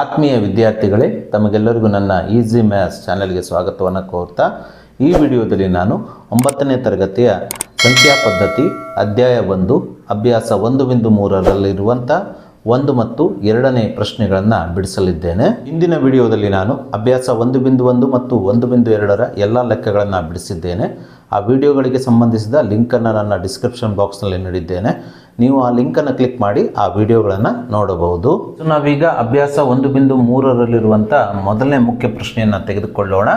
ಆತ್ಮೀಯ ವಿದ್ಯಾರ್ಥಿಗಳೇ, ತಮಗೆಲ್ಲರಿಗೂ ನನ್ನ ಈಸಿ ಮ್ಯಾಥ್ಸ್ ಚಾನಲ್ಗೆ ಸ್ವಾಗತವನ್ನು ಕೋರ್ತಾ ಈ ವಿಡಿಯೋದಲ್ಲಿ ನಾನು ಒಂಬತ್ತನೇ ತರಗತಿಯ ಸಂಖ್ಯಾ ಪದ್ಧತಿ ಅಧ್ಯಾಯ ಒಂದು, ಅಭ್ಯಾಸ ಒಂದು ಬಿಂದು ಮೂರರಲ್ಲಿರುವಂಥ ಒಂದು ಮತ್ತು ಎರಡನೇ ಪ್ರಶ್ನೆಗಳನ್ನು ಬಿಡಿಸಲಿದ್ದೇನೆ. ಇಂದಿನ ವಿಡಿಯೋದಲ್ಲಿ ನಾನು ಅಭ್ಯಾಸ ಒಂದು ಬಿಂದು ಒಂದು ಮತ್ತು ಒಂದು ಬಿಂದು ಎರಡರ ಎಲ್ಲ ಲೆಕ್ಕಗಳನ್ನು ಬಿಡಿಸಿದ್ದೇನೆ. ಆ ವಿಡಿಯೋಗಳಿಗೆ ಸಂಬಂಧಿಸಿದ ಲಿಂಕನ್ನು ನನ್ನ ಡಿಸ್ಕ್ರಿಪ್ಷನ್ ಬಾಕ್ಸ್ನಲ್ಲಿ ನೀಡಿದ್ದೇನೆ. ನೀವು ಆ ಲಿಂಕನ್ನು ಕ್ಲಿಕ್ ಮಾಡಿ ಆ ವಿಡಿಯೋಗಳನ್ನು ನೋಡಬಹುದು. ನಾವೀಗ ಅಭ್ಯಾಸ ಒಂದು ಬಿಂದು ಮೂರರಲ್ಲಿರುವಂಥ ಮೊದಲನೇ ಮುಖ್ಯ ಪ್ರಶ್ನೆಯನ್ನು ತೆಗೆದುಕೊಳ್ಳೋಣ.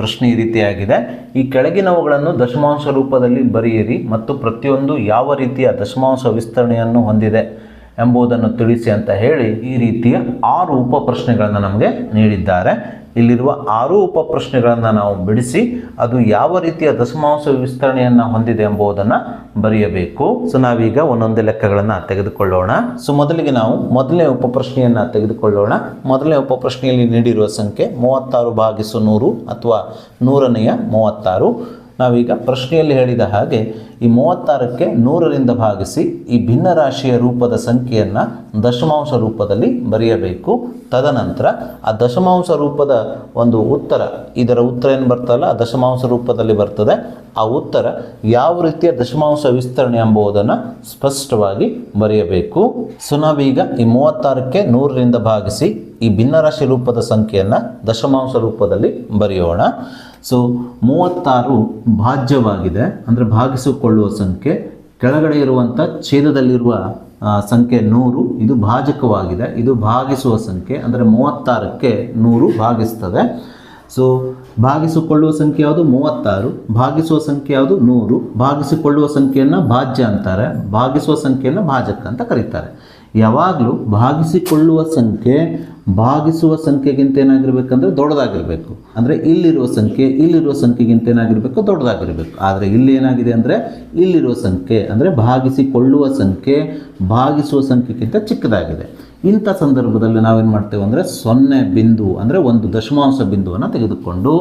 ಪ್ರಶ್ನೆ ಈ ರೀತಿಯಾಗಿದೆ. ಈ ಕೆಳಗಿನವುಗಳನ್ನು ದಶಮಾಂಶ ರೂಪದಲ್ಲಿ ಬರೆಯಿರಿ ಮತ್ತು ಪ್ರತಿಯೊಂದು ಯಾವ ರೀತಿಯ ದಶಮಾಂಶ ವಿಸ್ತರಣೆಯನ್ನು ಹೊಂದಿದೆ ಎಂಬುದನ್ನು ತಿಳಿಸಿ ಅಂತ ಹೇಳಿ ಈ ರೀತಿಯ ಆರು ಉಪ ಪ್ರಶ್ನೆಗಳನ್ನು ನಮಗೆ ನೀಡಿದ್ದಾರೆ. ಇಲ್ಲಿರುವ ಆರು ಉಪ ಪ್ರಶ್ನೆಗಳನ್ನು ನಾವು ಬಿಡಿಸಿ ಅದು ಯಾವ ರೀತಿಯ ದಶಮಾಂಶ ವಿಸ್ತರಣೆಯನ್ನು ಹೊಂದಿದೆ ಎಂಬುದನ್ನು ಬರೆಯಬೇಕು. ಸೊ ನಾವೀಗ ಒಂದೊಂದೇ ಲೆಕ್ಕಗಳನ್ನು ತೆಗೆದುಕೊಳ್ಳೋಣ. ಸೊ ಮೊದಲಿಗೆ ನಾವು ಮೊದಲನೇ ಉಪ ಪ್ರಶ್ನೆಯನ್ನು ತೆಗೆದುಕೊಳ್ಳೋಣ. ಮೊದಲನೇ ಉಪ ಪ್ರಶ್ನೆಯಲ್ಲಿ ನೀಡಿರುವ ಸಂಖ್ಯೆ ಮೂವತ್ತಾರು ಭಾಗಿಸು ನೂರು ಅಥವಾ ನೂರನೆಯ ಮೂವತ್ತಾರು. ನಾವೀಗ ಪ್ರಶ್ನೆಯಲ್ಲಿ ಹೇಳಿದ ಹಾಗೆ ಈ ಮೂವತ್ತಾರಕ್ಕೆ ನೂರರಿಂದ ಭಾಗಿಸಿ ಈ ಭಿನ್ನ ರಾಶಿಯ ರೂಪದ ಸಂಖ್ಯೆಯನ್ನು ದಶಮಾಂಶ ರೂಪದಲ್ಲಿ ಬರೆಯಬೇಕು. ತದನಂತರ ಆ ದಶಮಾಂಶ ರೂಪದ ಒಂದು ಉತ್ತರ, ಇದರ ಉತ್ತರ ಏನು ಬರ್ತಲ್ಲ? ಆ ದಶಮಾಂಶ ರೂಪದಲ್ಲಿ ಬರ್ತದೆ. ಆ ಉತ್ತರ ಯಾವ ರೀತಿಯ ದಶಮಾಂಶ ವಿಸ್ತರಣೆ ಎಂಬುದನ್ನು ಸ್ಪಷ್ಟವಾಗಿ ಬರೆಯಬೇಕು. ಸೊ, ನಾವೀಗ ಈ ಮೂವತ್ತಾರಕ್ಕೆ ನೂರರಿಂದ ಭಾಗಿಸಿ ಈ ಭಿನ್ನರಾಶಿ ರೂಪದ ಸಂಖ್ಯೆಯನ್ನು ದಶಮಾಂಶ ರೂಪದಲ್ಲಿ ಬರೆಯೋಣ. ಸೊ ಮೂವತ್ತಾರು ಭಾಜ್ಯವಾಗಿದೆ. ಅಂದರೆ ಭಾಗಿಸಿಕೊಳ್ಳುವ ಸಂಖ್ಯೆ. ಕೆಳಗಡೆ ಇರುವಂಥ ಛೇದದಲ್ಲಿರುವ ಸಂಖ್ಯೆ ನೂರು. ಇದು ಭಾಜಕವಾಗಿದೆ. ಇದು ಭಾಗಿಸುವ ಸಂಖ್ಯೆ. ಅಂದರೆ ಮೂವತ್ತಾರಕ್ಕೆ ನೂರು ಭಾಗಿಸ್ತದೆ. ಸೊ ಭಾಗಿಸಿಕೊಳ್ಳುವ ಸಂಖ್ಯೆ ಯಾವುದು? ಮೂವತ್ತಾರು. ಭಾಗಿಸುವ ಸಂಖ್ಯೆ ಯಾವುದು? ನೂರು. ಭಾಗಿಸಿಕೊಳ್ಳುವ ಸಂಖ್ಯೆಯನ್ನು ಭಾಜ್ಯ ಅಂತಾರೆ. ಭಾಗಿಸುವ ಸಂಖ್ಯೆಯನ್ನು ಭಾಜಕ ಅಂತ ಕರೀತಾರೆ. ಯಾವಾಗಲೂ ಭಾಗಿಸಿಕೊಳ್ಳುವ ಸಂಖ್ಯೆ, ಭಾಗಿಸುವ ಸಂಖ್ಯೆಗಿಂತ ಏನಾಗಿರಬೇಕಂದ್ರೆ ದೊಡ್ಡದಾಗಿರಬೇಕು. ಅಂದರೆ ಇಲ್ಲಿರುವ ಸಂಖ್ಯೆ, ಇಲ್ಲಿರುವ ಸಂಖ್ಯೆಗಿಂತ ಏನಾಗಿರಬೇಕು ದೊಡ್ಡದಾಗಿರಬೇಕು. ಆದರೆ ಇಲ್ಲಿ ಏನಾಗಿದೆ ಅಂದರೆ ಇಲ್ಲಿರುವ ಸಂಖ್ಯೆ, ಅಂದರೆ ಭಾಗಿಸಿಕೊಳ್ಳುವ ಸಂಖ್ಯೆ, ಭಾಗಿಸುವ ಸಂಖ್ಯೆಗಿಂತ ಚಿಕ್ಕದಾಗಿದೆ. ಇಂಥ ಸಂದರ್ಭದಲ್ಲಿ ನಾವೇನು ಮಾಡ್ತೇವೆ ಅಂದರೆ ಸೊನ್ನೆ ಬಿಂದು, ಅಂದರೆ ಒಂದು ದಶಮಾಂಶ ಬಿಂದುವನ್ನು ತೆಗೆದುಕೊಂಡು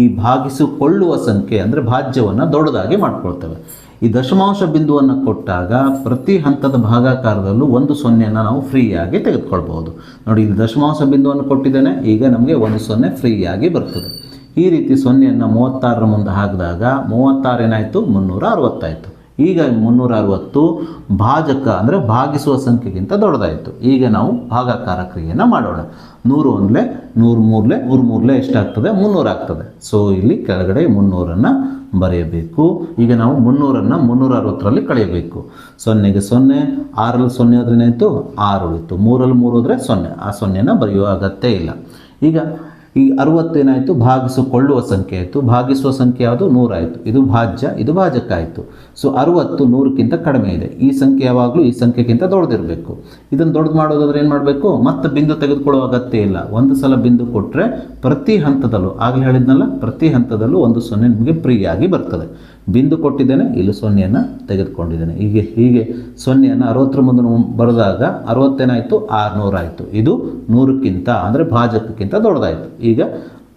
ಈ ಭಾಗಿಸಿಕೊಳ್ಳುವ ಸಂಖ್ಯೆ, ಅಂದರೆ ಭಾಜ್ಯವನ್ನು ದೊಡ್ಡದಾಗಿ ಮಾಡ್ಕೊಳ್ತೇವೆ. ಈ ದಶಮಾಂಶ ಬಿಂದುವನ್ನು ಕೊಟ್ಟಾಗ ಪ್ರತಿ ಹಂತದ ಭಾಗಾಕಾರದಲ್ಲೂ ಒಂದು ಸೊನ್ನೆಯನ್ನು ನಾವು ಫ್ರೀಯಾಗಿ ತೆಗೆದುಕೊಳ್ಬೋದು ನೋಡಿ, ಇಲ್ಲಿ ದಶಮಾಂಶ ಬಿಂದುವನ್ನು ಕೊಟ್ಟಿದ್ದೇನೆ, ಈಗ ನಮಗೆ ಒಂದು ಸೊನ್ನೆ ಫ್ರೀಯಾಗಿ ಬರ್ತದೆ. ಈ ರೀತಿ ಸೊನ್ನೆಯನ್ನು ಮೂವತ್ತಾರರ ಮುಂದೆ ಹಾಕಿದಾಗ ಮೂವತ್ತಾರು ಏನಾಯಿತು? ಮುನ್ನೂರ ಅರವತ್ತಾಯಿತು. ಈಗ ಮುನ್ನೂರ ಅರವತ್ತು ಭಾಜಕ ಅಂದರೆ ಭಾಗಿಸುವ ಸಂಖ್ಯೆಗಿಂತ ದೊಡ್ಡದಾಯಿತು. ಈಗ ನಾವು ಭಾಗಾಕಾರ ಕ್ರಿಯೆಯನ್ನು ಮಾಡೋಣ. ನೂರು ಒಂದಲೇ, ನೂರು ಮೂರಲೆ, ಮೂರು ಮೂರಲೆ ಎಷ್ಟಾಗ್ತದೆ? ಮುನ್ನೂರು ಆಗ್ತದೆ. ಸೊ ಇಲ್ಲಿ ಕೆಳಗಡೆ ಮುನ್ನೂರನ್ನು ಬರೆಯಬೇಕು. ಈಗ ನಾವು ಮುನ್ನೂರನ್ನು ಮುನ್ನೂರ ಅರವತ್ತರಲ್ಲಿ ಕಳೆಯಬೇಕು. ಸೊನ್ನೆಗೆ ಸೊನ್ನೆ ಆರಲ್ಲಿ ಸೊನ್ನೆ ಹೋದ್ರೆ ಏನಾಯಿತು ಆರು ಉಳಿತು. ಮೂರಲ್ಲಿ ಮೂರು ಹೋದರೆ ಸೊನ್ನೆ. ಆ ಸೊನ್ನೆನ ಬರೆಯುವ ಅಗತ್ಯ ಇಲ್ಲ. ಈಗ ಈ ಅರುವತ್ತೇನಾಯಿತು? ಭಾಗಿಸಿಕೊಳ್ಳುವ ಸಂಖ್ಯೆ ಆಯಿತು. ಭಾಗಿಸುವ ಸಂಖ್ಯೆ ಯಾವುದು? ನೂರಾಯಿತು. ಇದು ಭಾಜ್ಯ, ಇದು ಭಾಜಕ್ಕಾಯಿತು. ಸೊ ಅರುವತ್ತು ನೂರಕ್ಕಿಂತ ಕಡಿಮೆ ಇದೆ. ಈ ಸಂಖ್ಯೆ ಯಾವಾಗಲೂ ಈ ಸಂಖ್ಯೆಗಿಂತ ದೊಡ್ಡದಿರಬೇಕು. ಇದನ್ನು ದೊಡ್ಡದು ಮಾಡೋದಾದ್ರೆ ಏನು ಮಾಡಬೇಕು? ಮತ್ತೆ ಬಿಂದು ತೆಗೆದುಕೊಳ್ಳುವ ಅಗತ್ಯ ಇಲ್ಲ. ಒಂದು ಸಲ ಬಿಂದು ಕೊಟ್ಟರೆ ಪ್ರತಿ ಹಂತದಲ್ಲೂ, ಆಗಲೇ ಹೇಳಿದ್ನಲ್ಲ, ಪ್ರತಿ ಹಂತದಲ್ಲೂ ಒಂದು ಸೊನ್ನೆ ನಿಮಗೆ ಫ್ರೀಯಾಗಿ ಬರ್ತದೆ. ಬಿಂದು ಕೊಟ್ಟಿದ್ದೇನೆ, ಇಲ್ಲಿ ಸೊನ್ನೆಯನ್ನು ತೆಗೆದುಕೊಂಡಿದ್ದೇನೆ. ಹೀಗೆ ಹೀಗೆ ಸೊನ್ನೆಯನ್ನು ಅರವತ್ತರ ಮುಂದೆ ಬರೆದಾಗ ಅರವತ್ತೇನಾಯಿತು? ಆರುನೂರಾಯಿತು. ಇದು ನೂರಕ್ಕಿಂತ, ಅಂದರೆ ಭಾಜಕಕ್ಕಿಂತ ದೊಡ್ಡದಾಯಿತು. ಈಗ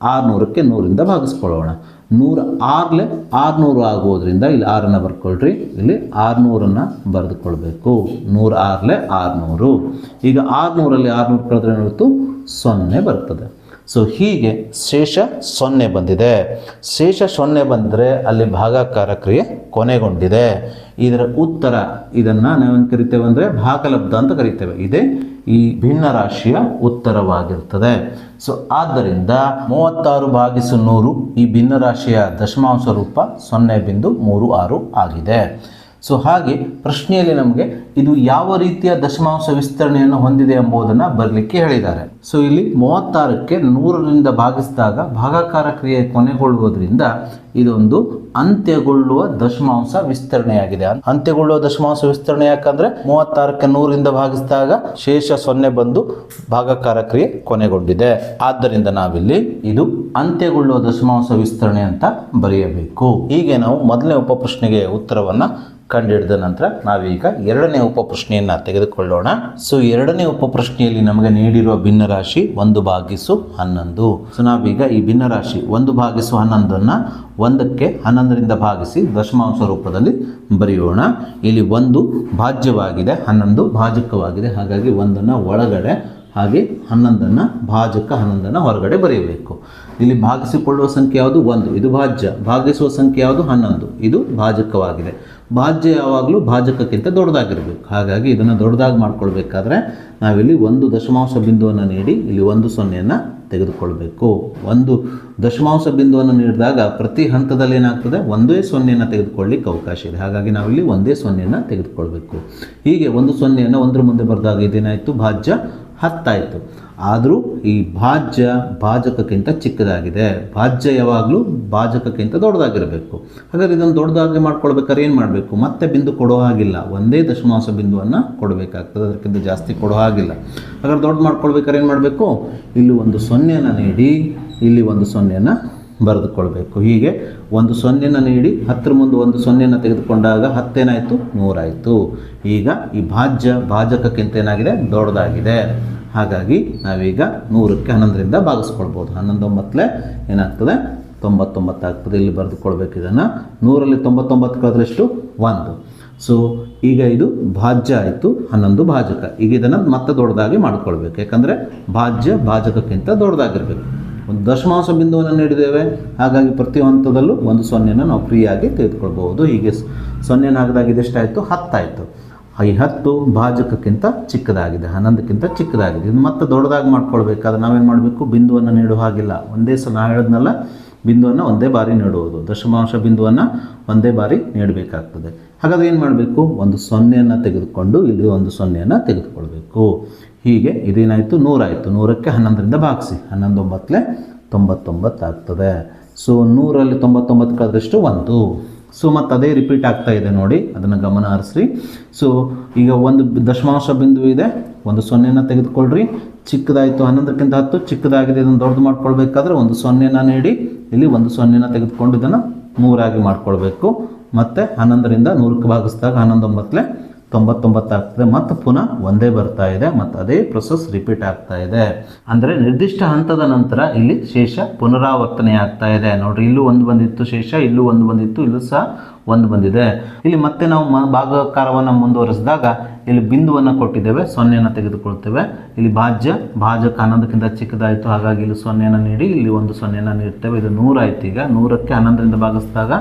ಆರುನೂರಕ್ಕೆ ನೂರಿಂದ ಭಾಗಿಸ್ಕೊಳ್ಳೋಣ. ನೂರ ಆರಲೆ ಆರುನೂರು ಆಗುವುದರಿಂದ ಇಲ್ಲಿ ಆರನ್ನು ಬರ್ಕೊಳ್ರಿ. ಇಲ್ಲಿ ಆರುನೂರನ್ನು ಬರೆದುಕೊಳ್ಬೇಕು. ನೂರ ಆರಲೇ ಆರುನೂರು. ಈಗ ಆರುನೂರಲ್ಲಿ ಆರುನೂರು ಕಳೆದ್ರೆ ಏನಾಯಿತು? ಸೊನ್ನೆ ಬರ್ತದೆ. ಸೊ ಹೀಗೆ ಶೇಷ ಸೊನ್ನೆ ಬಂದಿದೆ. ಶೇಷ ಸೊನ್ನೆ ಬಂದರೆ ಅಲ್ಲಿ ಭಾಗಾಕಾರ ಕ್ರಿಯೆ ಕೊನೆಗೊಂಡಿದೆ. ಇದರ ಉತ್ತರ ಇದನ್ನು ನಾವೇನು ಕರಿತೇವೆ ಅಂದರೆ ಭಾಗಲಬ್ಧ ಅಂತ ಕರಿತೇವೆ. ಇದೇ ಈ ಭಿನ್ನ ರಾಶಿಯ ಉತ್ತರವಾಗಿರ್ತದೆ. ಸೊ ಆದ್ದರಿಂದ ಮೂವತ್ತಾರು ಭಾಗಿಸು ನೂರು ಈ ಭಿನ್ನ ರಾಶಿಯ ದಶಮಾಂಶ ರೂಪ ಸೊನ್ನೆ ಬಿಂದು ಮೂರು ಆರು ಆಗಿದೆ. ಸೊ ಹಾಗೆ ಪ್ರಶ್ನೆಯಲ್ಲಿ ನಮಗೆ ಇದು ಯಾವ ರೀತಿಯ ದಶಮಾಂಶ ವಿಸ್ತರಣೆಯನ್ನು ಹೊಂದಿದೆ ಎಂಬುದನ್ನು ಬರಲಿಕ್ಕೆ ಹೇಳಿದ್ದಾರೆ. ಸೊ ಇಲ್ಲಿ ಮೂವತ್ತಾರಕ್ಕೆ ನೂರರಿಂದ ಭಾಗಿಸಿದಾಗ ಭಾಗಾಕಾರ ಕ್ರಿಯೆ ಕೊನೆಗೊಳ್ಳುವುದರಿಂದ ಇದೊಂದು ಅಂತ್ಯಗೊಳ್ಳುವ ದಶಮಾಂಶ ವಿಸ್ತರಣೆಯಾಗಿದೆ. ಅಂತ್ಯಗೊಳ್ಳುವ ದಶಮಾಂಶ ವಿಸ್ತರಣೆ ಯಾಕಂದ್ರೆ ಮೂವತ್ತಾರಕ್ಕೆ ನೂರಿಂದ ಭಾಗಿಸಿದಾಗ ಶೇಷ ಸೊನ್ನೆ ಬಂದು ಭಾಗಕಾರ ಕ್ರಿಯೆ ಕೊನೆಗೊಂಡಿದೆ. ಆದ್ದರಿಂದ ನಾವಿಲ್ಲಿ ಇದು ಅಂತ್ಯಗೊಳ್ಳುವ ದಶಮಾಂಶ ವಿಸ್ತರಣೆ ಅಂತ ಬರೆಯಬೇಕು. ಹೀಗೆ ನಾವು ಮೊದಲನೇ ಉಪ ಪ್ರಶ್ನೆಗೆ ಉತ್ತರವನ್ನು ಕಂಡುಹಿಡಿದ ನಂತರ ನಾವೀಗ ಎರಡನೇ ಉಪ ಪ್ರಶ್ನೆಯನ್ನು ತೆಗೆದುಕೊಳ್ಳೋಣ. ಸೊ ಎರಡನೇ ಉಪ ಪ್ರಶ್ನೆಯಲ್ಲಿ ನಮಗೆ ನೀಡಿರುವ ಭಿನ್ನರಾಶಿ ಒಂದು ಭಾಗಿಸು ಹನ್ನೊಂದು. ಸೊ ನಾವೀಗ ಈ ಭಿನ್ನರಾಶಿ ಒಂದು ಭಾಗಿಸು ಹನ್ನೊಂದನ್ನು ಒಂದಕ್ಕೆ ಹನ್ನೊಂದರಿಂದ ಭಾಗಿಸಿ ದಶಮಾಂಶ ರೂಪದಲ್ಲಿ ಬರೆಯೋಣ. ಇಲ್ಲಿ ಒಂದು ಭಾಜ್ಯವಾಗಿದೆ, ಹನ್ನೊಂದು ಭಾಜಕವಾಗಿದೆ. ಹಾಗಾಗಿ ಒಂದನ್ನು ಒಳಗಡೆ ಹಾಗೆ ಹನ್ನೊಂದನ್ನು ಭಾಜಕ, ಹನ್ನೊಂದನ್ನು ಹೊರಗಡೆ ಬರೆಯಬೇಕು. ಇಲ್ಲಿ ಭಾಗಿಸಿಕೊಳ್ಳುವ ಸಂಖ್ಯೆ ಯಾವುದು? ಒಂದು. ಇದು ಭಾಜ್ಯ. ಭಾಗಿಸುವ ಸಂಖ್ಯೆ ಯಾವುದು? ಹನ್ನೊಂದು. ಇದು ಭಾಜಕವಾಗಿದೆ. ಭಾಜ್ಯ ಯಾವಾಗಲೂ ಭಾಜಕಕ್ಕಿಂತ ದೊಡ್ಡದಾಗಿರಬೇಕು. ಹಾಗಾಗಿ ಇದನ್ನು ದೊಡ್ಡದಾಗಿ ಮಾಡಿಕೊಳ್ಬೇಕಾದ್ರೆ ನಾವಿಲ್ಲಿ ಒಂದು ದಶಮಾಂಶ ಬಿಂದುವನ್ನು ನೀಡಿ, ಇಲ್ಲಿ ಒಂದು ಸೊನ್ನೆಯನ್ನು ತೆಗೆದುಕೊಳ್ಬೇಕು. ಒಂದು ದಶಮಾಂಶ ಬಿಂದುವನ್ನು ನೀಡಿದಾಗ ಪ್ರತಿ ಹಂತದಲ್ಲಿ ಏನಾಗ್ತದೆ? ಒಂದೇ ಸೊನ್ನೆಯನ್ನು ತೆಗೆದುಕೊಳ್ಳಿಕ್ಕೆ ಅವಕಾಶ ಇದೆ. ಹಾಗಾಗಿ ನಾವಿಲ್ಲಿ ಒಂದೇ ಸೊನ್ನೆಯನ್ನು ತೆಗೆದುಕೊಳ್ಬೇಕು. ಹೀಗೆ ಒಂದು ಸೊನ್ನೆಯನ್ನು ಒಂದರ ಮುಂದೆ ಬರೆದಾಗ ಇದೇನಾಯಿತು? ಭಾಜ್ಯ ಹತ್ತಾಯಿತು. ಆದರೂ ಈ ಭಾಜ್ಯ ಭಾಜಕಕ್ಕಿಂತ ಚಿಕ್ಕದಾಗಿದೆ. ಭಾಜ್ಯ ಯಾವಾಗಲೂ ಭಾಜಕಕ್ಕಿಂತ ದೊಡ್ಡದಾಗಿರಬೇಕು. ಹಾಗಾದರೆ ಇದನ್ನು ದೊಡ್ಡದಾಗಿ ಮಾಡ್ಕೊಳ್ಬೇಕಾದ್ರೆ ಏನು ಮಾಡಬೇಕು? ಮತ್ತೆ ಬಿಂದು ಕೊಡೋ ಹಾಗಿಲ್ಲ. ಒಂದೇ ದಶಮಾಂಶ ಬಿಂದುವನ್ನು ಕೊಡಬೇಕಾಗ್ತದೆ. ಅದಕ್ಕಿಂತ ಜಾಸ್ತಿ ಕೊಡೋ ಹಾಗಿಲ್ಲ. ಹಾಗಾದ್ರೆ ದೊಡ್ಡ ಮಾಡ್ಕೊಳ್ಬೇಕಾದ್ರೆ ಏನು ಮಾಡಬೇಕು? ಇಲ್ಲಿ ಒಂದು ಸೊನ್ನೆಯನ್ನು ನೀಡಿ, ಇಲ್ಲಿ ಒಂದು ಸೊನ್ನೆಯನ್ನು ಬರೆದುಕೊಳ್ಬೇಕು. ಹೀಗೆ ಒಂದು ಸೊನ್ನೆಯನ್ನು ನೀಡಿ, ಹತ್ತರ ಮುಂದೆ ಒಂದು ಸೊನ್ನೆಯನ್ನು ತೆಗೆದುಕೊಂಡಾಗ ಹತ್ತೇನಾಯಿತು? ನೂರಾಯಿತು. ಈಗ ಈ ಭಾಜ್ಯ ಭಾಜಕಕ್ಕಿಂತ ಏನಾಗಿದೆ? ದೊಡ್ಡದಾಗಿದೆ. ಹಾಗಾಗಿ ನಾವೀಗ ನೂರಕ್ಕೆ ಹನ್ನೊಂದರಿಂದ ಭಾಗಿಸ್ಕೊಳ್ಬೋದು. ಹನ್ನೊಂದು ಒಂಬತ್ತಲೆ ಏನಾಗ್ತದೆ? ತೊಂಬತ್ತೊಂಬತ್ತು ಆಗ್ತದೆ. ಇಲ್ಲಿ ಬರೆದುಕೊಳ್ಬೇಕು ಇದನ್ನು. ನೂರಲ್ಲಿ ತೊಂಬತ್ತೊಂಬತ್ತು ಕಳೆದ್ರೆಷ್ಟು? ಒಂದು. ಸೊ ಈಗ ಇದು ಭಾಜ್ಯ ಆಯಿತು. ಹನ್ನೊಂದು ಭಾಜಕ. ಈಗ ಇದನ್ನು ಮತ್ತೆ ದೊಡ್ಡದಾಗಿ ಮಾಡಿಕೊಳ್ಬೇಕು. ಯಾಕಂದರೆ ಭಾಜ್ಯ ಭಾಜಕಕ್ಕಿಂತ ದೊಡ್ಡದಾಗಿರಬೇಕು. ಒಂದು ದಶಮಾಂಶ ಬಿಂದುವನ್ನು ನೀಡಿದ್ದೇವೆ. ಹಾಗಾಗಿ ಪ್ರತಿ ಹಂತದಲ್ಲೂ ಒಂದು ಸೊನ್ನೆಯನ್ನು ನಾವು ಫ್ರೀಯಾಗಿ ತೆಗೆದುಕೊಳ್ಬೋದು ಹೀಗೆ ಸೊನ್ನೆನ ಹಾಕಿದಾಗ ಇದೆಷ್ಟಾಯಿತು? ಹತ್ತಾಯಿತು. ಈ ಹತ್ತು ಭಾಜಕಕ್ಕಿಂತ ಚಿಕ್ಕದಾಗಿದೆ, ಹನ್ನೊಂದಕ್ಕಿಂತ ಚಿಕ್ಕದಾಗಿದೆ. ಇದು ಮತ್ತೆ ದೊಡ್ಡದಾಗಿ ಮಾಡ್ಕೊಳ್ಬೇಕಾದ್ರೆ ನಾವೇನು ಮಾಡಬೇಕು? ಬಿಂದುವನ್ನು ನೀಡುವ ಹಾಗಿಲ್ಲ. ಒಂದೇ ಸಲ ನಾ ಹೇಳಿದ್ನಲ್ಲ, ಬಿಂದುವನ್ನು ಒಂದೇ ಬಾರಿ ನೀಡುವುದು ದಶಮಾಂಶ ಬಿಂದುವನ್ನು ಒಂದೇ ಬಾರಿ ನೀಡಬೇಕಾಗ್ತದೆ. ಹಾಗಾದ್ರೆ ಏನು ಮಾಡಬೇಕು? ಒಂದು ಸೊನ್ನೆಯನ್ನು ತೆಗೆದುಕೊಂಡು ಇಲ್ಲಿ ಒಂದು ಸೊನ್ನೆಯನ್ನು ತೆಗೆದುಕೊಳ್ಬೇಕು. ಹೀಗೆ ಇದೇನಾಯಿತು? ನೂರಾಯಿತು. ನೂರಕ್ಕೆ ಹನ್ನೊಂದರಿಂದ ಭಾಗಿಸಿ. ಹನ್ನೊಂದು ಒಂಬತ್ತಲೆ ತೊಂಬತ್ತೊಂಬತ್ತು ಆಗ್ತದೆ ಸೊ ನೂರಲ್ಲಿ ತೊಂಬತ್ತೊಂಬತ್ತು ಕಳೆದಷ್ಟು ಒಂದು. ಸೊ ಮತ್ತು ಅದೇ ರಿಪೀಟ್ ಆಗ್ತಾ ಇದೆ ನೋಡಿ, ಅದನ್ನು ಗಮನ ಹರಿಸ್ರಿ. ಸೊ ಈಗ ಒಂದು ದಶಮಾಂಶ ಬಿಂದು ಇದೆ, ಒಂದು ಸೊನ್ನೆನ ತೆಗೆದುಕೊಳ್ಳ್ರಿ ಚಿಕ್ಕದಾಯಿತು ಹನ್ನೊಂದಕ್ಕಿಂತ ಹತ್ತು, ಚಿಕ್ಕದಾಗಿದೆ ಇದನ್ನು ದೊಡ್ಡದು ಮಾಡ್ಕೊಳ್ಬೇಕಾದ್ರೆ ಒಂದು ಸೊನ್ನೆನ ನೀಡಿ. ಇಲ್ಲಿ ಒಂದು ಸೊನ್ನೆನ ತೆಗೆದುಕೊಂಡು ಇದನ್ನು ಮೂರಾಗಿ ಮಾಡ್ಕೊಳ್ಬೇಕು. ಮತ್ತು ಹನ್ನೊಂದರಿಂದ ನೂರಕ್ಕೆ ಭಾಗಿಸಿದಾಗ ಹನ್ನೊಂದು ಒಂಬತ್ತಲೆ ತೊಂಬತ್ತೊಂಬತ್ತು ಆಗ್ತದೆ ಮತ್ತು ಪುನಃ ಒಂದೇ ಬರ್ತಾ ಇದೆ, ಮತ್ತು ಅದೇ ಪ್ರೊಸೆಸ್ ರಿಪೀಟ್ ಆಗ್ತಾ ಇದೆ. ಅಂದರೆ ನಿರ್ದಿಷ್ಟ ಹಂತದ ನಂತರ ಇಲ್ಲಿ ಶೇಷ ಪುನರಾವರ್ತನೆ ಆಗ್ತಾ ಇದೆ. ನೋಡ್ರಿ, ಇಲ್ಲೂ ಒಂದು ಬಂದಿತ್ತು ಶೇಷ, ಇಲ್ಲೂ ಒಂದು ಬಂದಿತ್ತು, ಇಲ್ಲೂ ಸಹ ಒಂದು ಬಂದಿದೆ. ಇಲ್ಲಿ ಮತ್ತೆ ನಾವು ಮ, ಭಾಗಾಕಾರವನ್ನು ಮುಂದುವರಿಸಿದಾಗ ಇಲ್ಲಿ ಬಿಂದುವನ್ನು ಕೊಟ್ಟಿದ್ದೇವೆ, ಸೊನ್ನೆಯನ್ನು ತೆಗೆದುಕೊಳ್ತೇವೆ. ಇಲ್ಲಿ ಭಾಜ್ಯ, ಭಾಜಕ ಹನ್ನೊಂದಕ್ಕಿಂತ ಚಿಕ್ಕದಾಯಿತು. ಹಾಗಾಗಿ ಇಲ್ಲಿ ಸೊನ್ನೆಯನ್ನು ನೀಡಿ, ಇಲ್ಲಿ ಒಂದು ಸೊನ್ನೆಯನ್ನು ನೀಡ್ತೇವೆ. ಇದು ನೂರಾಯ್ತು ಈಗ. ನೂರಕ್ಕೆ ಹನ್ನೊಂದರಿಂದ ಭಾಗಿಸಿದಾಗ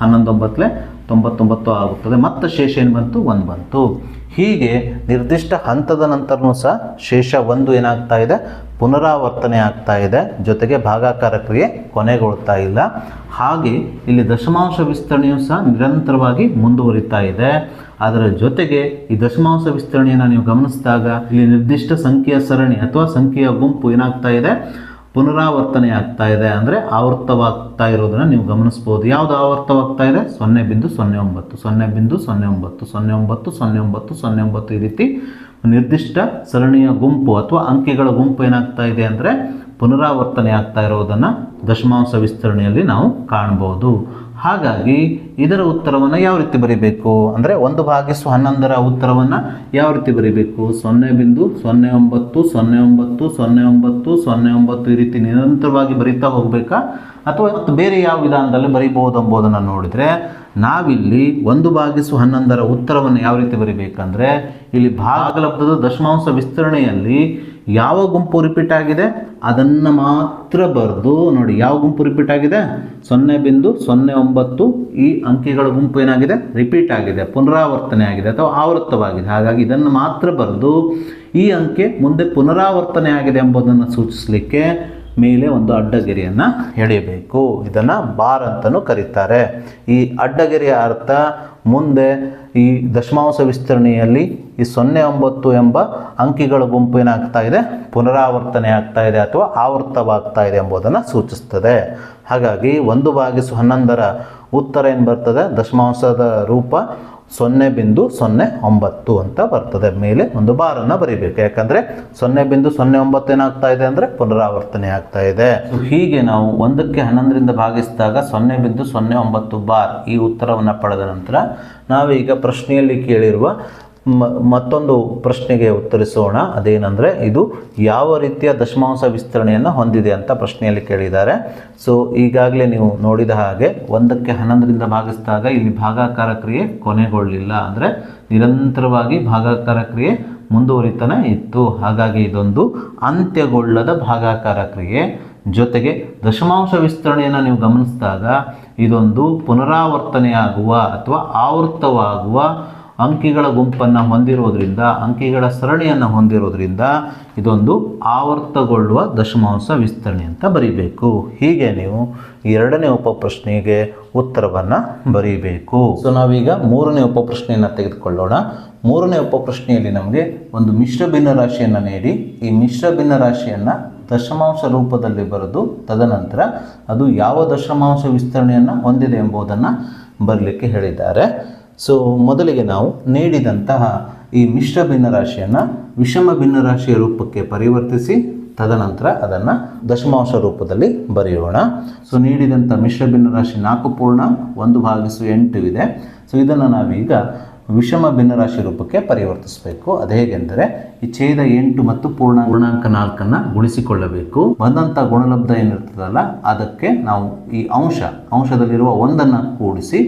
ಹನ್ನೊಂದೊಂಬತ್ತಲೆ ತೊಂಬತ್ತೊಂಬತ್ತು ಆಗುತ್ತದೆ. ಮತ್ತು ಶೇಷ ಏನು ಬಂತು? ಒಂದು ಬಂತು. ಹೀಗೆ ನಿರ್ದಿಷ್ಟ ಹಂತದ ನಂತರನೂ ಸಹ ಶೇಷ ಒಂದು ಏನಾಗ್ತಾ ಇದೆ? ಪುನರಾವರ್ತನೆ ಆಗ್ತಾ ಇದೆ. ಜೊತೆಗೆ ಭಾಗಾಕಾರ ಕ್ರಿಯೆ ಕೊನೆಗೊಳ್ತಾ ಇಲ್ಲ. ಹಾಗೆ ಇಲ್ಲಿ ದಶಮಾಂಶ ವಿಸ್ತರಣೆಯು ಸಹ ನಿರಂತರವಾಗಿ ಮುಂದುವರಿತಾ ಇದೆ. ಅದರ ಜೊತೆಗೆ ಈ ದಶಮಾಂಶ ವಿಸ್ತರಣೆಯನ್ನು ನೀವು ಗಮನಿಸಿದಾಗ ಇಲ್ಲಿ ನಿರ್ದಿಷ್ಟ ಸಂಖ್ಯೆಯ ಸರಣಿ ಅಥವಾ ಸಂಖ್ಯೆಯ ಗುಂಪು ಏನಾಗ್ತಾ ಇದೆ? ಪುನರಾವರ್ತನೆ ಆಗ್ತಾ ಇದೆ ಅಂದರೆ ಆವರ್ತವಾಗ್ತಾ ಇರೋದನ್ನು ನೀವು ಗಮನಿಸ್ಬೋದು. ಯಾವುದು ಆವರ್ತವಾಗ್ತಾ ಇದೆ? ಸೊನ್ನೆ ಬಿಂದು ಸೊನ್ನೆ ಒಂಬತ್ತು. ಸೊನ್ನೆ ಬಿಂದು ಸೊನ್ನೆ ಒಂಬತ್ತು. ಸೊನ್ನೆ ಒಂಬತ್ತು ಸೊನ್ನೆ ಒಂಬತ್ತು ಸೊನ್ನೆ ಒಂಬತ್ತು ಈ ರೀತಿ ನಿರ್ದಿಷ್ಟ ಸರಣಿಯ ಗುಂಪು ಅಥವಾ ಅಂಕಿಗಳ ಗುಂಪು ಏನಾಗ್ತಾ ಇದೆ ಅಂದರೆ ಪುನರಾವರ್ತನೆ ಆಗ್ತಾ ಇರೋದನ್ನು ದಶಮಾಂಶ ವಿಸ್ತರಣೆಯಲ್ಲಿ ನಾವು ಕಾಣ್ಬೋದು. ಹಾಗಾಗಿ ಇದರ ಉತ್ತರವನ್ನು ಯಾವ ರೀತಿ ಬರೀಬೇಕು? ಅಂದರೆ ಒಂದು ಭಾಗಿಸು ಹನ್ನೊಂದರ ಉತ್ತರವನ್ನು ಯಾವ ರೀತಿ ಬರೀಬೇಕು? ಸೊನ್ನೆ ಬಿಂದು ಸೊನ್ನೆ ಒಂಬತ್ತು ಸೊನ್ನೆ ಒಂಬತ್ತು ಸೊನ್ನೆ ಒಂಬತ್ತು ಸೊನ್ನೆ ಒಂಬತ್ತು ಈ ರೀತಿ ನಿರಂತರವಾಗಿ ಬರೀತಾ ಹೋಗಬೇಕಾ? ಅಥವಾ ಇವತ್ತು ಬೇರೆ ಯಾವ ವಿಧಾನದಲ್ಲಿ ಬರೀಬಹುದು ಎಂಬುದನ್ನು ನೋಡಿದರೆ, ನಾವಿಲ್ಲಿ ಒಂದು ಭಾಗಿಸು ಹನ್ನೊಂದರ ಉತ್ತರವನ್ನು ಯಾವ ರೀತಿ ಬರೀಬೇಕಂದ್ರೆ, ಇಲ್ಲಿ ಭಾಗಲಬ್ಧದ ದಶಮಾಂಶ ವಿಸ್ತರಣೆಯಲ್ಲಿ ಯಾವ ಗುಂಪು ರಿಪೀಟ್ ಆಗಿದೆ? ಅದನ್ನು ಮಾತ್ರ ಬರೆದು ನೋಡಿ, ಯಾವ ಗುಂಪು ರಿಪೀಟ್ ಆಗಿದೆ? ಸೊನ್ನೆ ಬಿಂದು ಸೊನ್ನೆ ಒಂಬತ್ತು ಈ ಅಂಕಿಗಳ ಗುಂಪು ಏನಾಗಿದೆ? ರಿಪೀಟ್ ಆಗಿದೆ, ಪುನರಾವರ್ತನೆ ಆಗಿದೆ ಅಥವಾ ಆವೃತ್ತವಾಗಿದೆ. ಹಾಗಾಗಿ ಇದನ್ನು ಮಾತ್ರ ಬರೆದು ಈ ಅಂಕೆ ಮುಂದೆ ಪುನರಾವರ್ತನೆ ಆಗಿದೆ ಎಂಬುದನ್ನು ಸೂಚಿಸಲಿಕ್ಕೆ ಮೇಲೆ ಒಂದು ಅಡ್ಡಗೆರೆಯನ್ನು ಎಳೆಯಬೇಕು. ಇದನ್ನು ಬಾರ್ ಅಂತಲೂ ಕರೀತಾರೆ. ಈ ಅಡ್ಡಗೆರೆಯ ಅರ್ಥ ಮುಂದೆ ಈ ದಶಮಾಂಶ ವಿಸ್ತರಣೆಯಲ್ಲಿ ಈ ಸೊನ್ನೆ ಒಂಬತ್ತು ಎಂಬ ಅಂಕಿಗಳ ಗುಂಪು ಏನಾಗ್ತಾ ಇದೆ? ಪುನರಾವರ್ತನೆ ಆಗ್ತಾ ಇದೆ ಅಥವಾ ಆವರ್ತವಾಗ್ತಾ ಇದೆ ಎಂಬುದನ್ನು ಸೂಚಿಸ್ತದೆ. ಹಾಗಾಗಿ ಒಂದು ಭಾಗಿಸು ಹನ್ನೊಂದರ ಉತ್ತರ ಏನು ಬರ್ತದೆ? ದಶಮಾಂಶದ ರೂಪ ಸೊನ್ನೆ ಬಿಂದು ಸೊನ್ನೆ ಒಂಬತ್ತು ಅಂತ ಬರ್ತದೆ. ಮೇಲೆ ಒಂದು ಬಾರನ್ನು ಬರೀಬೇಕು. ಯಾಕಂದರೆ ಸೊನ್ನೆ ಬಿಂದು ಸೊನ್ನೆ ಒಂಬತ್ತು ಏನಾಗ್ತಾ ಇದೆ ಅಂದರೆ ಪುನರಾವರ್ತನೆ ಆಗ್ತಾ ಇದೆ. ಹೀಗೆ ನಾವು ಒಂದಕ್ಕೆ ಹನ್ನೊಂದರಿಂದ ಭಾಗಿಸಿದಾಗ ಸೊನ್ನೆ ಬಿಂದು ಸೊನ್ನೆ ಒಂಬತ್ತು ಬಾರ್ ಈ ಉತ್ತರವನ್ನು ಪಡೆದ ನಂತರ ನಾವೀಗ ಪ್ರಶ್ನೆಯಲ್ಲಿ ಕೇಳಿರುವ ಮತ್ತೊಂದು ಪ್ರಶ್ನೆಗೆ ಉತ್ತರಿಸೋಣ. ಅದೇನೆಂದರೆ, ಇದು ಯಾವ ರೀತಿಯ ದಶಮಾಂಶ ವಿಸ್ತರಣೆಯನ್ನು ಹೊಂದಿದೆ ಅಂತ ಪ್ರಶ್ನೆಯಲ್ಲಿ ಕೇಳಿದ್ದಾರೆ. ಸೊ ಈಗಾಗಲೇ ನೀವು ನೋಡಿದ ಹಾಗೆ ಒಂದಕ್ಕೆ ಹನ್ನೊಂದರಿಂದ ಭಾಗಿಸಿದಾಗ ಇಲ್ಲಿ ಭಾಗಾಕಾರ ಕ್ರಿಯೆ ಕೊನೆಗೊಳ್ಳಲಿಲ್ಲ ಅಂದರೆ ನಿರಂತರವಾಗಿ ಭಾಗಾಕಾರ ಕ್ರಿಯೆ ಮುಂದುವರಿತಾನೆ ಇತ್ತು. ಹಾಗಾಗಿ ಇದೊಂದು ಅಂತ್ಯಗೊಳ್ಳದ ಭಾಗಾಕಾರ ಕ್ರಿಯೆ. ಜೊತೆಗೆ ದಶಮಾಂಶ ವಿಸ್ತರಣೆಯನ್ನು ನೀವು ಗಮನಿಸಿದಾಗ ಇದೊಂದು ಪುನರಾವರ್ತನೆಯಾಗುವ ಅಥವಾ ಆವೃತ್ತವಾಗುವ ಅಂಕಿಗಳ ಗುಂಪನ್ನು ಹೊಂದಿರೋದ್ರಿಂದ, ಅಂಕಿಗಳ ಸರಣಿಯನ್ನು ಹೊಂದಿರೋದ್ರಿಂದ ಇದೊಂದು ಆವರ್ತಗೊಳ್ಳುವ ದಶಮಾಂಶ ವಿಸ್ತರಣೆ ಅಂತ ಬರೀಬೇಕು. ಹೀಗೆ ನೀವು ಎರಡನೇ ಉಪಪ್ರಶ್ನೆಗೆ ಉತ್ತರವನ್ನು ಬರೀಬೇಕು. ಸೊ ನಾವೀಗ ಮೂರನೇ ಉಪಪ್ರಶ್ನೆಯನ್ನು ತೆಗೆದುಕೊಳ್ಳೋಣ. ಮೂರನೇ ಉಪಪ್ರಶ್ನೆಯಲ್ಲಿ ನಮಗೆ ಒಂದು ಮಿಶ್ರ ಭಿನ್ನ ರಾಶಿಯನ್ನು ನೀಡಿ. ಈ ಮಿಶ್ರ ಭಿನ್ನ ರಾಶಿಯನ್ನು ದಶಮಾಂಶ ರೂಪದಲ್ಲಿ ಬರೆದು ತದನಂತರ ಅದು ಯಾವ ದಶಮಾಂಶ ವಿಸ್ತರಣೆಯನ್ನು ಹೊಂದಿದೆ ಎಂಬುದನ್ನು ಬರಲಿಕ್ಕೆ ಹೇಳಿದ್ದಾರೆ. ಸೊ ಮೊದಲಿಗೆ ನಾವು ನೀಡಿದಂತಹ ಈ ಮಿಶ್ರ ಭಿನ್ನರಾಶಿಯನ್ನು ವಿಷಮ ಭಿನ್ನರಾಶಿಯ ರೂಪಕ್ಕೆ ಪರಿವರ್ತಿಸಿ, ತದನಂತರ ಅದನ್ನು ದಶಮಾಂಶ ರೂಪದಲ್ಲಿ ಬರೆಯೋಣ. ಸೊ ನೀಡಿದಂಥ ಮಿಶ್ರ ಭಿನ್ನರಾಶಿ ನಾಲ್ಕು ಪೂರ್ಣ, ಒಂದು ಭಾಗಿಸು ಎಂಟು ಇದೆ. ಸೊ ಇದನ್ನು ನಾವೀಗ ವಿಷಮ ಭಿನ್ನರಾಶಿ ರೂಪಕ್ಕೆ ಪರಿವರ್ತಿಸಬೇಕು. ಅದು ಹೇಗೆಂದರೆ, ಈ ಛೇದ ಎಂಟು ಮತ್ತು ಪೂರ್ಣ ಗುಣಾಂಕ ನಾಲ್ಕನ್ನು ಗುಣಿಸಿಕೊಳ್ಳಬೇಕು. ಬಂದಂಥ ಗುಣಲಬ್ಧ ಏನಿರ್ತದಲ್ಲ, ಅದಕ್ಕೆ ನಾವು ಈ ಅಂಶ, ಅಂಶದಲ್ಲಿರುವ ಒಂದನ್ನು ಕೂಡಿಸಿ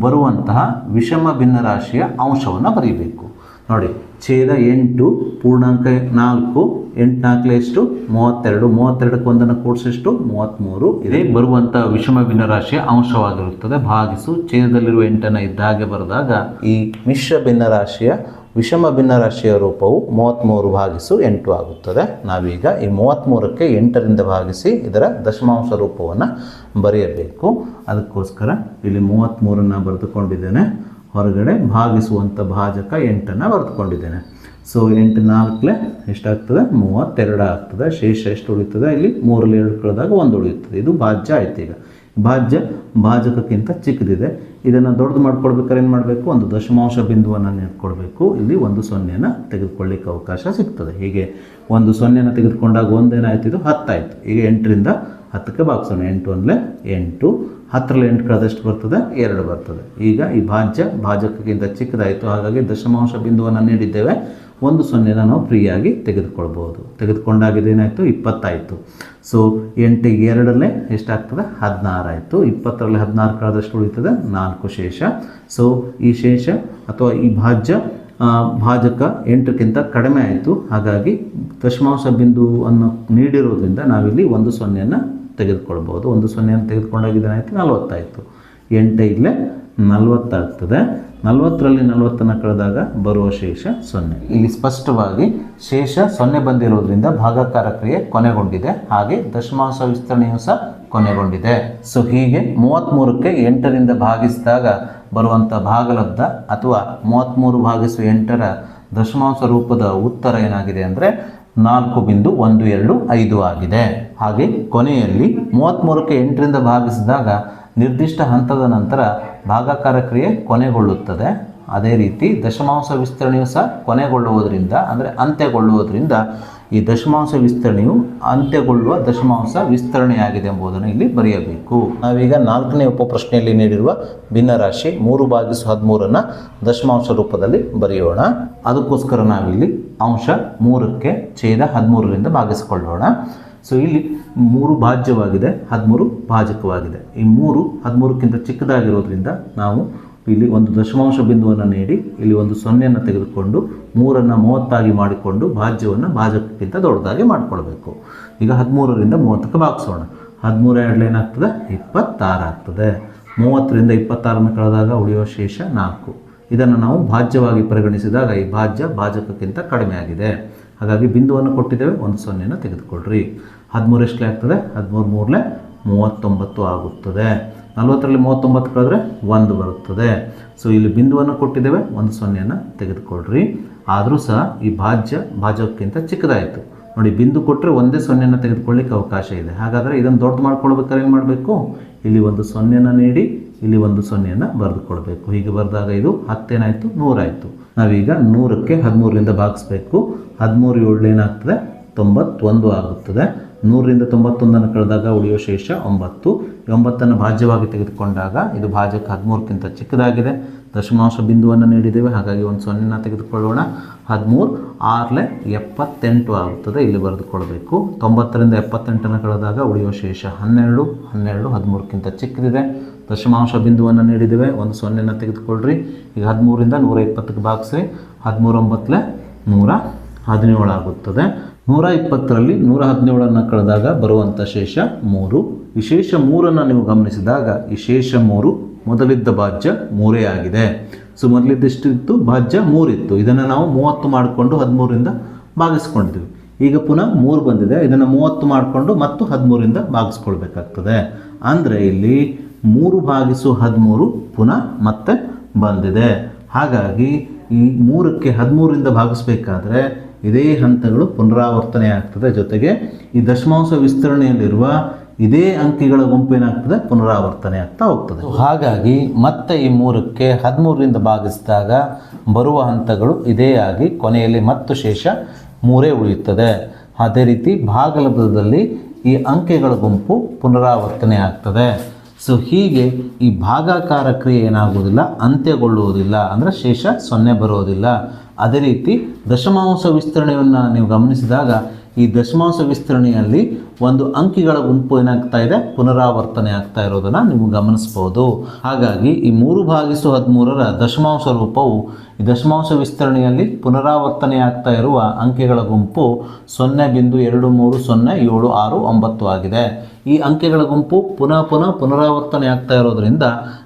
ಬರುವಂತಹ ವಿಷಮ ಭಿನ್ನರಾಶಿಯ ಅಂಶವನ್ನು ಬರೀಬೇಕು. ನೋಡಿ, ಛೇದ ಎಂಟು, ಪೂರ್ಣಾಂಕ ನಾಲ್ಕು ಎಂಟು ನಾಲ್ಕಲೇ ಎಷ್ಟು? ಮೂವತ್ತೆರಡು. ಮೂವತ್ತೆರಡಕ್ಕೆ ಒಂದನ್ನು ಕೂಡಿಸಿಷ್ಟು ಮೂವತ್ತ್ಮೂರು ಇದೇ. ಬರುವಂಥ ವಿಷಮ ಭಿನ್ನರಾಶಿಯ ಅಂಶವಾಗಿರುತ್ತದೆ. ಭಾಗಿಸು. ಛೇದದಲ್ಲಿರುವ ಎಂಟನ್ನು ಇದ್ದಾಗೆ ಬರೆದಾಗ ಈ ಮಿಶ್ರ ಭಿನ್ನರಾಶಿಯ ವಿಷಮ ಭಿನ್ನರಾಶಿಯ ರೂಪವು ಮೂವತ್ತ್ಮೂರು ಭಾಗಿಸು ಎಂಟು ಆಗುತ್ತದೆ. ನಾವೀಗ ಈ ಮೂವತ್ತ್ಮೂರಕ್ಕೆ ಎಂಟರಿಂದ ಭಾಗಿಸಿ ಇದರ ದಶಮಾಂಶ ರೂಪವನ್ನು ಬರೆಯಬೇಕು. ಅದಕ್ಕೋಸ್ಕರ ಇಲ್ಲಿ ಮೂವತ್ತ್ಮೂರನ್ನು ಬರೆದುಕೊಂಡಿದ್ದೇನೆ. ಹೊರಗಡೆ ಭಾಗಿಸುವಂಥ ಭಾಜಕ ಎಂಟನ್ನು ಬರೆದುಕೊಂಡಿದ್ದೇನೆ. ಸೊ ಎಂಟು ನಾಲ್ಕಲೆ ಎಷ್ಟಾಗ್ತದೆ? ಮೂವತ್ತೆರಡು ಆಗ್ತದೆ ಶೇಷ ಎಷ್ಟು ಉಳಿತದೆ? ಇಲ್ಲಿ ಮೂರಲ್ಲಿ ಎರಡು ಕಳೆದಾಗ ಒಂದು ಉಳಿಯುತ್ತದೆ. ಇದು ಭಾಜ್ಯ ಆಯ್ತು ಈಗ. ಭಾಜ್ಯ ಭಾಜಕಕ್ಕಿಂತ ಚಿಕ್ಕದಿದೆ. ಇದನ್ನು ದೊಡ್ಡದು ಮಾಡ್ಕೊಳ್ಬೇಕಾದ್ರೆ ಏನು ಮಾಡಬೇಕು? ಒಂದು ದಶಮಾಂಶ ಬಿಂದುವನ್ನು ನೆಟ್ಕೊಳ್ಬೇಕು ಇಲ್ಲಿ ಒಂದು ಸೊನ್ನೆಯನ್ನು ತೆಗೆದುಕೊಳ್ಳಿಕ್ಕೆ ಅವಕಾಶ ಸಿಗ್ತದೆ. ಹೀಗೆ ಒಂದು ಸೊನ್ನೆಯನ್ನು ತೆಗೆದುಕೊಂಡಾಗ ಒಂದೇನಾಯ್ತು? ಇದು ಹತ್ತಾಯಿತು. ಈಗ ಎಂಟರಿಂದ ಹತ್ತಕ್ಕೆ ಭಾಗಿಸೋಣ ಎಂಟು ಅಂದರೆ ಎಂಟು. ಹತ್ತರಲ್ಲಿ ಎಂಟು ಕಳೆದಷ್ಟು ಬರ್ತದೆ? ಎರಡು ಬರ್ತದೆ. ಈಗ ಈ ಭಾಜ್ಯ ಭಾಜಕಕ್ಕಿಂತ ಚಿಕ್ಕದಾಯಿತು. ಹಾಗಾಗಿ ದಶಮಾಂಶ ಬಿಂದುವನ್ನು ನೀಡಿದ್ದೇವೆ. ಒಂದು ಸೊನ್ನೆನ ನಾವು ಫ್ರೀಯಾಗಿ ತೆಗೆದುಕೊಳ್ಬೋದು. ತೆಗೆದುಕೊಂಡಾಗ ಇದೇನಾಯಿತು? ಇಪ್ಪತ್ತಾಯಿತು. ಸೊ ಎಂಟಿಗೆ ಎರಡಲ್ಲೇ ಎಷ್ಟಾಗ್ತದೆ? ಹದಿನಾರು ಆಯಿತು. ಇಪ್ಪತ್ತರಲ್ಲಿ ಹದಿನಾರು ಕಳೆದಷ್ಟು ಉಳಿತದೆ. ನಾಲ್ಕು ಶೇಷ. ಸೊ ಈ ಶೇಷ ಅಥವಾ ಈ ಭಾಜ್ಯ ಭಾಜಕ ಎಂಟಕ್ಕಿಂತ ಕಡಿಮೆ ಆಯಿತು. ಹಾಗಾಗಿ ದಶಮಾಂಶ ಬಿಂದುವನ್ನು ನೀಡಿರೋದ್ರಿಂದ ನಾವಿಲ್ಲಿ ಒಂದು ಸೊನ್ನೆಯನ್ನು ತೆಗೆದುಕೊಳ್ಬೋದು ಒಂದು ಸೊನ್ನೆಯನ್ನು ತೆಗೆದುಕೊಂಡಾಗ ಇದೇನಾಯಿತು ನಲವತ್ತಾಯಿತು. ಎಂಟು ಇಲ್ಲೇ ನಲವತ್ತಾಗ್ತದೆ. ನಲವತ್ತರಲ್ಲಿ ನಲವತ್ತನ್ನು ಕಳೆದಾಗ ಬರುವ ಶೇಷ ಸೊನ್ನೆ. ಇಲ್ಲಿ ಸ್ಪಷ್ಟವಾಗಿ ಶೇಷ ಸೊನ್ನೆ ಬಂದಿರೋದ್ರಿಂದ ಭಾಗಾಕಾರ ಕ್ರಿಯೆ ಕೊನೆಗೊಂಡಿದೆ. ಹಾಗೆ ದಶಮಾಂಶ ವಿಸ್ತರಣೆಯೂ ಸಹ ಕೊನೆಗೊಂಡಿದೆ. ಸೊ ಹೀಗೆ ಮೂವತ್ತ್ಮೂರಕ್ಕೆ ಎಂಟರಿಂದ ಭಾಗಿಸಿದಾಗ ಬರುವಂಥ ಭಾಗಲಬ್ಧ ಅಥವಾ ಮೂವತ್ತ್ಮೂರು ಭಾಗಿಸು ಎಂಟರ ದಶಮಾಂಶ ರೂಪದ ಉತ್ತರ ಏನಾಗಿದೆ ಅಂದರೆ ನಾಲ್ಕು ಬಿಂದು ಒಂದು ಎರಡು ಐದು ಆಗಿದೆ. ಹಾಗೆ ಕೊನೆಯಲ್ಲಿ ಮೂವತ್ತ್ಮೂರಕ್ಕೆ ಎಂಟರಿಂದ ಭಾಗಿಸಿದಾಗ ನಿರ್ದಿಷ್ಟ ಹಂತದ ನಂತರ ಭಾಗಾಕಾರ ಕ್ರಿಯೆ ಕೊನೆಗೊಳ್ಳುತ್ತದೆ. ಅದೇ ರೀತಿ ದಶಮಾಂಶ ವಿಸ್ತರಣೆಯು ಸಹ ಕೊನೆಗೊಳ್ಳುವುದರಿಂದ, ಅಂದರೆ ಅಂತ್ಯಗೊಳ್ಳುವುದರಿಂದ ಈ ದಶಮಾಂಶ ವಿಸ್ತರಣೆಯು ಅಂತ್ಯಗೊಳ್ಳುವ ದಶಮಾಂಶ ವಿಸ್ತರಣೆಯಾಗಿದೆ ಎಂಬುದನ್ನು ಇಲ್ಲಿ ಬರೆಯಬೇಕು. ನಾವೀಗ ನಾಲ್ಕನೇ ಉಪಪ್ರಶ್ನೆಯಲ್ಲಿ ನೀಡಿರುವ ಭಿನ್ನರಾಶಿ ಮೂರು ಭಾಗಿಸು ಹದಿಮೂರನ್ನು ದಶಮಾಂಶ ರೂಪದಲ್ಲಿ ಬರೆಯೋಣ. ಅದಕ್ಕೋಸ್ಕರ ನಾವಿಲ್ಲಿ ಅಂಶ ಮೂರಕ್ಕೆ ಛೇದ ಹದಿಮೂರರಿಂದ ಭಾಗಿಸಿಕೊಳ್ಳೋಣ. ಸೊ ಇಲ್ಲಿ ಮೂರು ಭಾಜ್ಯವಾಗಿದೆ, ಹದಿಮೂರು ಭಾಜಕವಾಗಿದೆ. ಈ ಮೂರು ಹದಿಮೂರಕ್ಕಿಂತ ಚಿಕ್ಕದಾಗಿರೋದ್ರಿಂದ ನಾವು ಇಲ್ಲಿ ಒಂದು ದಶಮಾಂಶ ಬಿಂದುವನ್ನು ನೀಡಿ, ಇಲ್ಲಿ ಒಂದು ಸೊನ್ನೆಯನ್ನು ತೆಗೆದುಕೊಂಡು ಮೂರನ್ನು ಮೂವತ್ತಾಗಿ ಮಾಡಿಕೊಂಡು ಭಾಜ್ಯವನ್ನು ಭಾಜಕಕ್ಕಿಂತ ದೊಡ್ಡದಾಗಿ ಮಾಡಿಕೊಳ್ಬೇಕು. ಈಗ ಹದಿಮೂರರಿಂದ ಮೂವತ್ತಕ್ಕೆ ಭಾಗಿಸೋಣ. ಹದಿಮೂರು ಎರಡು ಏನಾಗ್ತದೆ? ಇಪ್ಪತ್ತಾರು ಆಗ್ತದೆ. ಮೂವತ್ತರಿಂದ ಇಪ್ಪತ್ತಾರನ್ನು ಕಳೆದಾಗ ಉಳಿಯೋ ಶೇಷ ನಾಲ್ಕು. ಇದನ್ನು ನಾವು ಭಾಜ್ಯವಾಗಿ ಪರಿಗಣಿಸಿದಾಗ ಈ ಭಾಜ್ಯ ಭಾಜಕಕ್ಕಿಂತ ಕಡಿಮೆ ಆಗಿದೆ ಹಾಗಾಗಿ ಬಿಂದುವನ್ನು ಕೊಟ್ಟಿದ್ದೇವೆ, ಒಂದು ಸೊನ್ನೆಯನ್ನು ತೆಗೆದುಕೊಳ್ಳ್ರಿ ಹದಿಮೂರು ಎಷ್ಟಲೇ ಆಗ್ತದೆ? ಹದಿಮೂರು ಮೂರಲೆ ಮೂವತ್ತೊಂಬತ್ತು ಆಗುತ್ತದೆ. ನಲ್ವತ್ತರಲ್ಲಿ ಮೂವತ್ತೊಂಬತ್ತು ಕಳೆದ್ರೆ ಒಂದು ಬರುತ್ತದೆ. ಸೊ ಇಲ್ಲಿ ಬಿಂದುವನ್ನು ಕೊಟ್ಟಿದ್ದೇವೆ. ಒಂದು ಸೊನ್ನೆಯನ್ನು ತೆಗೆದುಕೊಳ್ಳ್ರಿ ಆದರೂ ಸಹ ಈ ಭಾಜ್ಯ ಭಾಜಕ್ಕಿಂತ ಚಿಕ್ಕದಾಯಿತು. ನೋಡಿ, ಬಿಂದು ಕೊಟ್ಟರೆ ಒಂದೇ ಸೊನ್ನೆಯನ್ನು ತೆಗೆದುಕೊಳ್ಳಿಕ್ಕೆ ಅವಕಾಶ ಇದೆ. ಹಾಗಾದರೆ ಇದನ್ನು ದೊಡ್ಡ ಮಾಡ್ಕೊಳ್ಬೇಕಾದ್ರೆ ಏನು ಮಾಡಬೇಕು? ಇಲ್ಲಿ ಒಂದು ಸೊನ್ನೆಯನ್ನು ನೀಡಿ, ಇಲ್ಲಿ ಒಂದು ಸೊನ್ನೆಯನ್ನು ಬರೆದುಕೊಳ್ಬೇಕು. ಹೀಗೆ ಬರೆದಾಗ ಇದು ಹತ್ತೇನಾಯಿತು? ನೂರಾಯಿತು. ನಾವೀಗ ನೂರಕ್ಕೆ ಹದಿಮೂರರಿಂದ ಭಾಗಿಸ್ಬೇಕು. ಹದಿಮೂರು ಏಳು ಏನಾಗ್ತದೆ? ತೊಂಬತ್ತೊಂದು ಆಗುತ್ತದೆ. ನೂರರಿಂದ ತೊಂಬತ್ತೊಂದನ್ನು ಕಳೆದಾಗ ಉಳಿಯುವ ಶೇಷ ಒಂಬತ್ತು. ಒಂಬತ್ತನ್ನು ಭಾಜ್ಯವಾಗಿ ತೆಗೆದುಕೊಂಡಾಗ ಇದು ಭಾಜಕ ಹದಿಮೂರಕ್ಕಿಂತ ಚಿಕ್ಕದಾಗಿದೆ. ದಶಮಾಂಶ ಬಿಂದುವನ್ನು ನೀಡಿದ್ದೇವೆ, ಹಾಗಾಗಿ ಒಂದು ಸೊನ್ನೆನ ತೆಗೆದುಕೊಳ್ಳೋಣ. ಹದಿಮೂರು ಆರಲೆ ಎಪ್ಪತ್ತೆಂಟು ಆಗುತ್ತದೆ, ಇಲ್ಲಿ ಬರೆದುಕೊಳ್ಬೇಕು ತೊಂಬತ್ತರಿಂದ ಎಪ್ಪತ್ತೆಂಟನ್ನು ಕಳೆದಾಗ ಉಳಿಯುವ ಶೇಷ ಹನ್ನೆರಡು. ಹನ್ನೆರಡು ಹದಿಮೂರಕ್ಕಿಂತ ಚಿಕ್ಕದಿದೆ. ದಶಮಾಂಶ ಬಿಂದುವನ್ನು ನೀಡಿದ್ದೇವೆ, ಒಂದು ಸೊನ್ನೆನ ತೆಗೆದುಕೊಳ್ಳ್ರಿ ಈಗ ಹದಿಮೂರಿಂದ ನೂರ ಇಪ್ಪತ್ತಕ್ಕೆ ಭಾಗಿಸಿ ಹದಿಮೂರು ಒಂಬತ್ತಲೆ ನೂರ ಹದಿನೇಳು ಆಗುತ್ತದೆ. ನೂರ ಇಪ್ಪತ್ತರಲ್ಲಿ ನೂರ ಹದಿನೇಳನ್ನು ಕಳೆದಾಗ ಬರುವಂಥ ಶೇಷ ಮೂರು. ಈ ಶೇಷ ಮೂರನ್ನು ನೀವು ಗಮನಿಸಿದಾಗ ಈ ಶೇಷ ಮೂರು ಮೊದಲಿದ್ದ ಭಾಜ್ಯ ಮೂರೇ ಆಗಿದೆ. ಸೊ ಮೊದಲಿದ್ದೆಷ್ಟಿತ್ತು ಭಾಜ್ಯ ಮೂರಿತ್ತು. ಇದನ್ನು ನಾವು ಮೂವತ್ತು ಮಾಡಿಕೊಂಡು ಹದಿಮೂರಿಂದ ಭಾಗಿಸ್ಕೊಂಡಿದ್ವಿ. ಈಗ ಪುನಃ ಮೂರು ಬಂದಿದೆ. ಇದನ್ನು ಮೂವತ್ತು ಮಾಡಿಕೊಂಡು ಮತ್ತು ಹದಿಮೂರಿಂದ ಭಾಗಿಸ್ಕೊಳ್ಬೇಕಾಗ್ತದೆ. ಅಂದರೆ ಇಲ್ಲಿ ಮೂರು ಭಾಗಿಸು ಹದಿಮೂರು ಪುನಃ ಮತ್ತೆ ಬಂದಿದೆ. ಹಾಗಾಗಿ ಈ ಮೂರಕ್ಕೆ ಹದಿಮೂರಿಂದ ಭಾಗಿಸ್ಬೇಕಾದ್ರೆ ಇದೇ ಹಂತಗಳು ಪುನರಾವರ್ತನೆ ಆಗ್ತದೆ. ಜೊತೆಗೆ ಈ ದಶಮಾಂಶ ವಿಸ್ತರಣೆಯಲ್ಲಿರುವ ಇದೇ ಅಂಕಿಗಳ ಗುಂಪು ಏನಾಗ್ತದೆ ಪುನರಾವರ್ತನೆ ಆಗ್ತಾ ಹೋಗ್ತದೆ. ಹಾಗಾಗಿ ಮತ್ತೆ ಈ ಮೂರಕ್ಕೆ ಹದಿಮೂರರಿಂದ ಭಾಗಿಸಿದಾಗ ಬರುವ ಹಂತಗಳು ಇದೇ ಆಗಿ ಕೊನೆಯಲ್ಲಿ ಮತ್ತು ಶೇಷ ಮೂರೇ ಉಳಿಯುತ್ತದೆ. ಅದೇ ರೀತಿ ಭಾಗಲಬ್ಧದಲ್ಲಿ ಈ ಅಂಕೆಗಳ ಗುಂಪು ಪುನರಾವರ್ತನೆ ಆಗ್ತದೆ. ಸೊ ಹೀಗೆ ಈ ಭಾಗಾಕಾರ ಕ್ರಿಯೆ ಏನಾಗುವುದಿಲ್ಲ, ಅಂತ್ಯಗೊಳ್ಳುವುದಿಲ್ಲ. ಅಂದರೆ ಶೇಷ ಸೊನ್ನೆ ಬರೋದಿಲ್ಲ. ಅದೇ ರೀತಿ ದಶಮಾಂಶ ವಿಸ್ತರಣೆಯನ್ನು ನೀವು ಗಮನಿಸಿದಾಗ ಈ ದಶಮಾಂಶ ವಿಸ್ತರಣೆಯಲ್ಲಿ ಒಂದು ಅಂಕಿಗಳ ಗುಂಪು ಏನಾಗ್ತಾ ಇದೆ? ಪುನರಾವರ್ತನೆ ಆಗ್ತಾ ಇರೋದನ್ನು ನೀವು ಗಮನಿಸ್ಬೋದು. ಹಾಗಾಗಿ ಈ ಮೂರು ಭಾಗಿಸು ಹದಿಮೂರರ ದಶಮಾಂಶ ರೂಪವು ಈ ದಶಮಾಂಶ ವಿಸ್ತರಣೆಯಲ್ಲಿ ಪುನರಾವರ್ತನೆ ಆಗ್ತಾ ಇರುವ ಅಂಕೆಗಳ ಗುಂಪು ಸೊನ್ನೆ ಬಿಂದು ಎರಡು ಮೂರು ಸೊನ್ನೆ ಏಳು ಆರು ಒಂಬತ್ತು ಆಗಿದೆ. ಈ ಅಂಕೆಗಳ ಗುಂಪು ಪುನಃ ಪುನಃ ಪುನರಾವರ್ತನೆ ಆಗ್ತಾ ಇರೋದರಿಂದ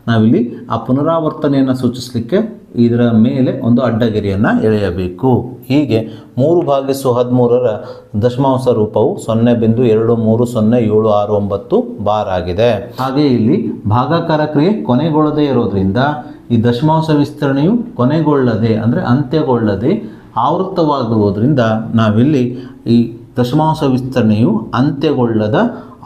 ನಾವಿಲ್ಲಿ ಆ ಪುನರಾವರ್ತನೆಯನ್ನು ಸೂಚಿಸಲಿಕ್ಕೆ ಇದರ ಮೇಲೆ ಒಂದು ಅಡ್ಡಗೆರೆಯನ್ನು ಎಳೆಯಬೇಕು. ಹೀಗೆ ಮೂರು ಭಾಗಿಸು ಹದಿಮೂರರ ದಶಮಾಂಶ ರೂಪವು ಸೊನ್ನೆ ಬಿಂದು ಎರಡು ಮೂರು ಸೊನ್ನೆ ಏಳು ಆರು ಒಂಬತ್ತು ಬಾರ್ ಆಗಿದೆ. ಹಾಗೆ ಇಲ್ಲಿ ಭಾಗಾಕಾರ ಕ್ರಿಯೆ ಕೊನೆಗೊಳ್ಳದೇ ಇರೋದ್ರಿಂದ ಈ ದಶಮಾಂಶ ವಿಸ್ತರಣೆಯು ಕೊನೆಗೊಳ್ಳದೆ ಅಂದರೆ ಅಂತ್ಯಗೊಳ್ಳದೆ ಆವೃತ್ತವಾಗುವುದರಿಂದ ನಾವಿಲ್ಲಿ ಈ ದಶಮಾಂಶ ವಿಸ್ತರಣೆಯು ಅಂತ್ಯಗೊಳ್ಳದ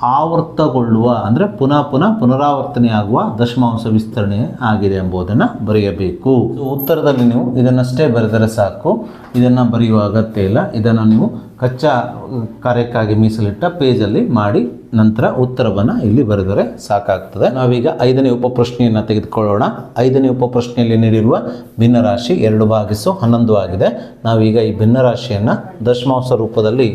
ಆವರ್ತಗೊಳ್ಳುವ ಅಂದರೆ ಪುನಃ ಪುನಃ ಪುನರಾವರ್ತನೆ ಆಗುವ ದಶಮಾಂಶ ವಿಸ್ತರಣೆ ಆಗಿದೆ ಎಂಬುದನ್ನು ಬರೆಯಬೇಕು. ಉತ್ತರದಲ್ಲಿ ನೀವು ಇದನ್ನಷ್ಟೇ ಬರೆದರೆ ಸಾಕು. ಇದನ್ನು ಬರೆಯುವ ಅಗತ್ಯ ಇಲ್ಲ. ಇದನ್ನು ನೀವು ಕಚ್ಚಾ ಕಾರ್ಯಕ್ಕಾಗಿ ಮೀಸಲಿಟ್ಟ ಪೇಜಲ್ಲಿ ಮಾಡಿ ನಂತರ ಉತ್ತರವನ್ನು ಇಲ್ಲಿ ಬರೆದರೆ ಸಾಕಾಗ್ತದೆ. ನಾವೀಗ ಐದನೇ ಉಪಪ್ರಶ್ನೆಯನ್ನು ತೆಗೆದುಕೊಳ್ಳೋಣ. ಐದನೇ ಉಪಪ್ರಶ್ನೆಯಲ್ಲಿ ನೀಡಿರುವ ಭಿನ್ನರಾಶಿ ಎರಡು ಭಾಗಿಸು ಹನ್ನೊಂದು ಆಗಿದೆ. ನಾವೀಗ ಈ ಭಿನ್ನರಾಶಿಯನ್ನು ದಶಮಾಂಶ ರೂಪದಲ್ಲಿ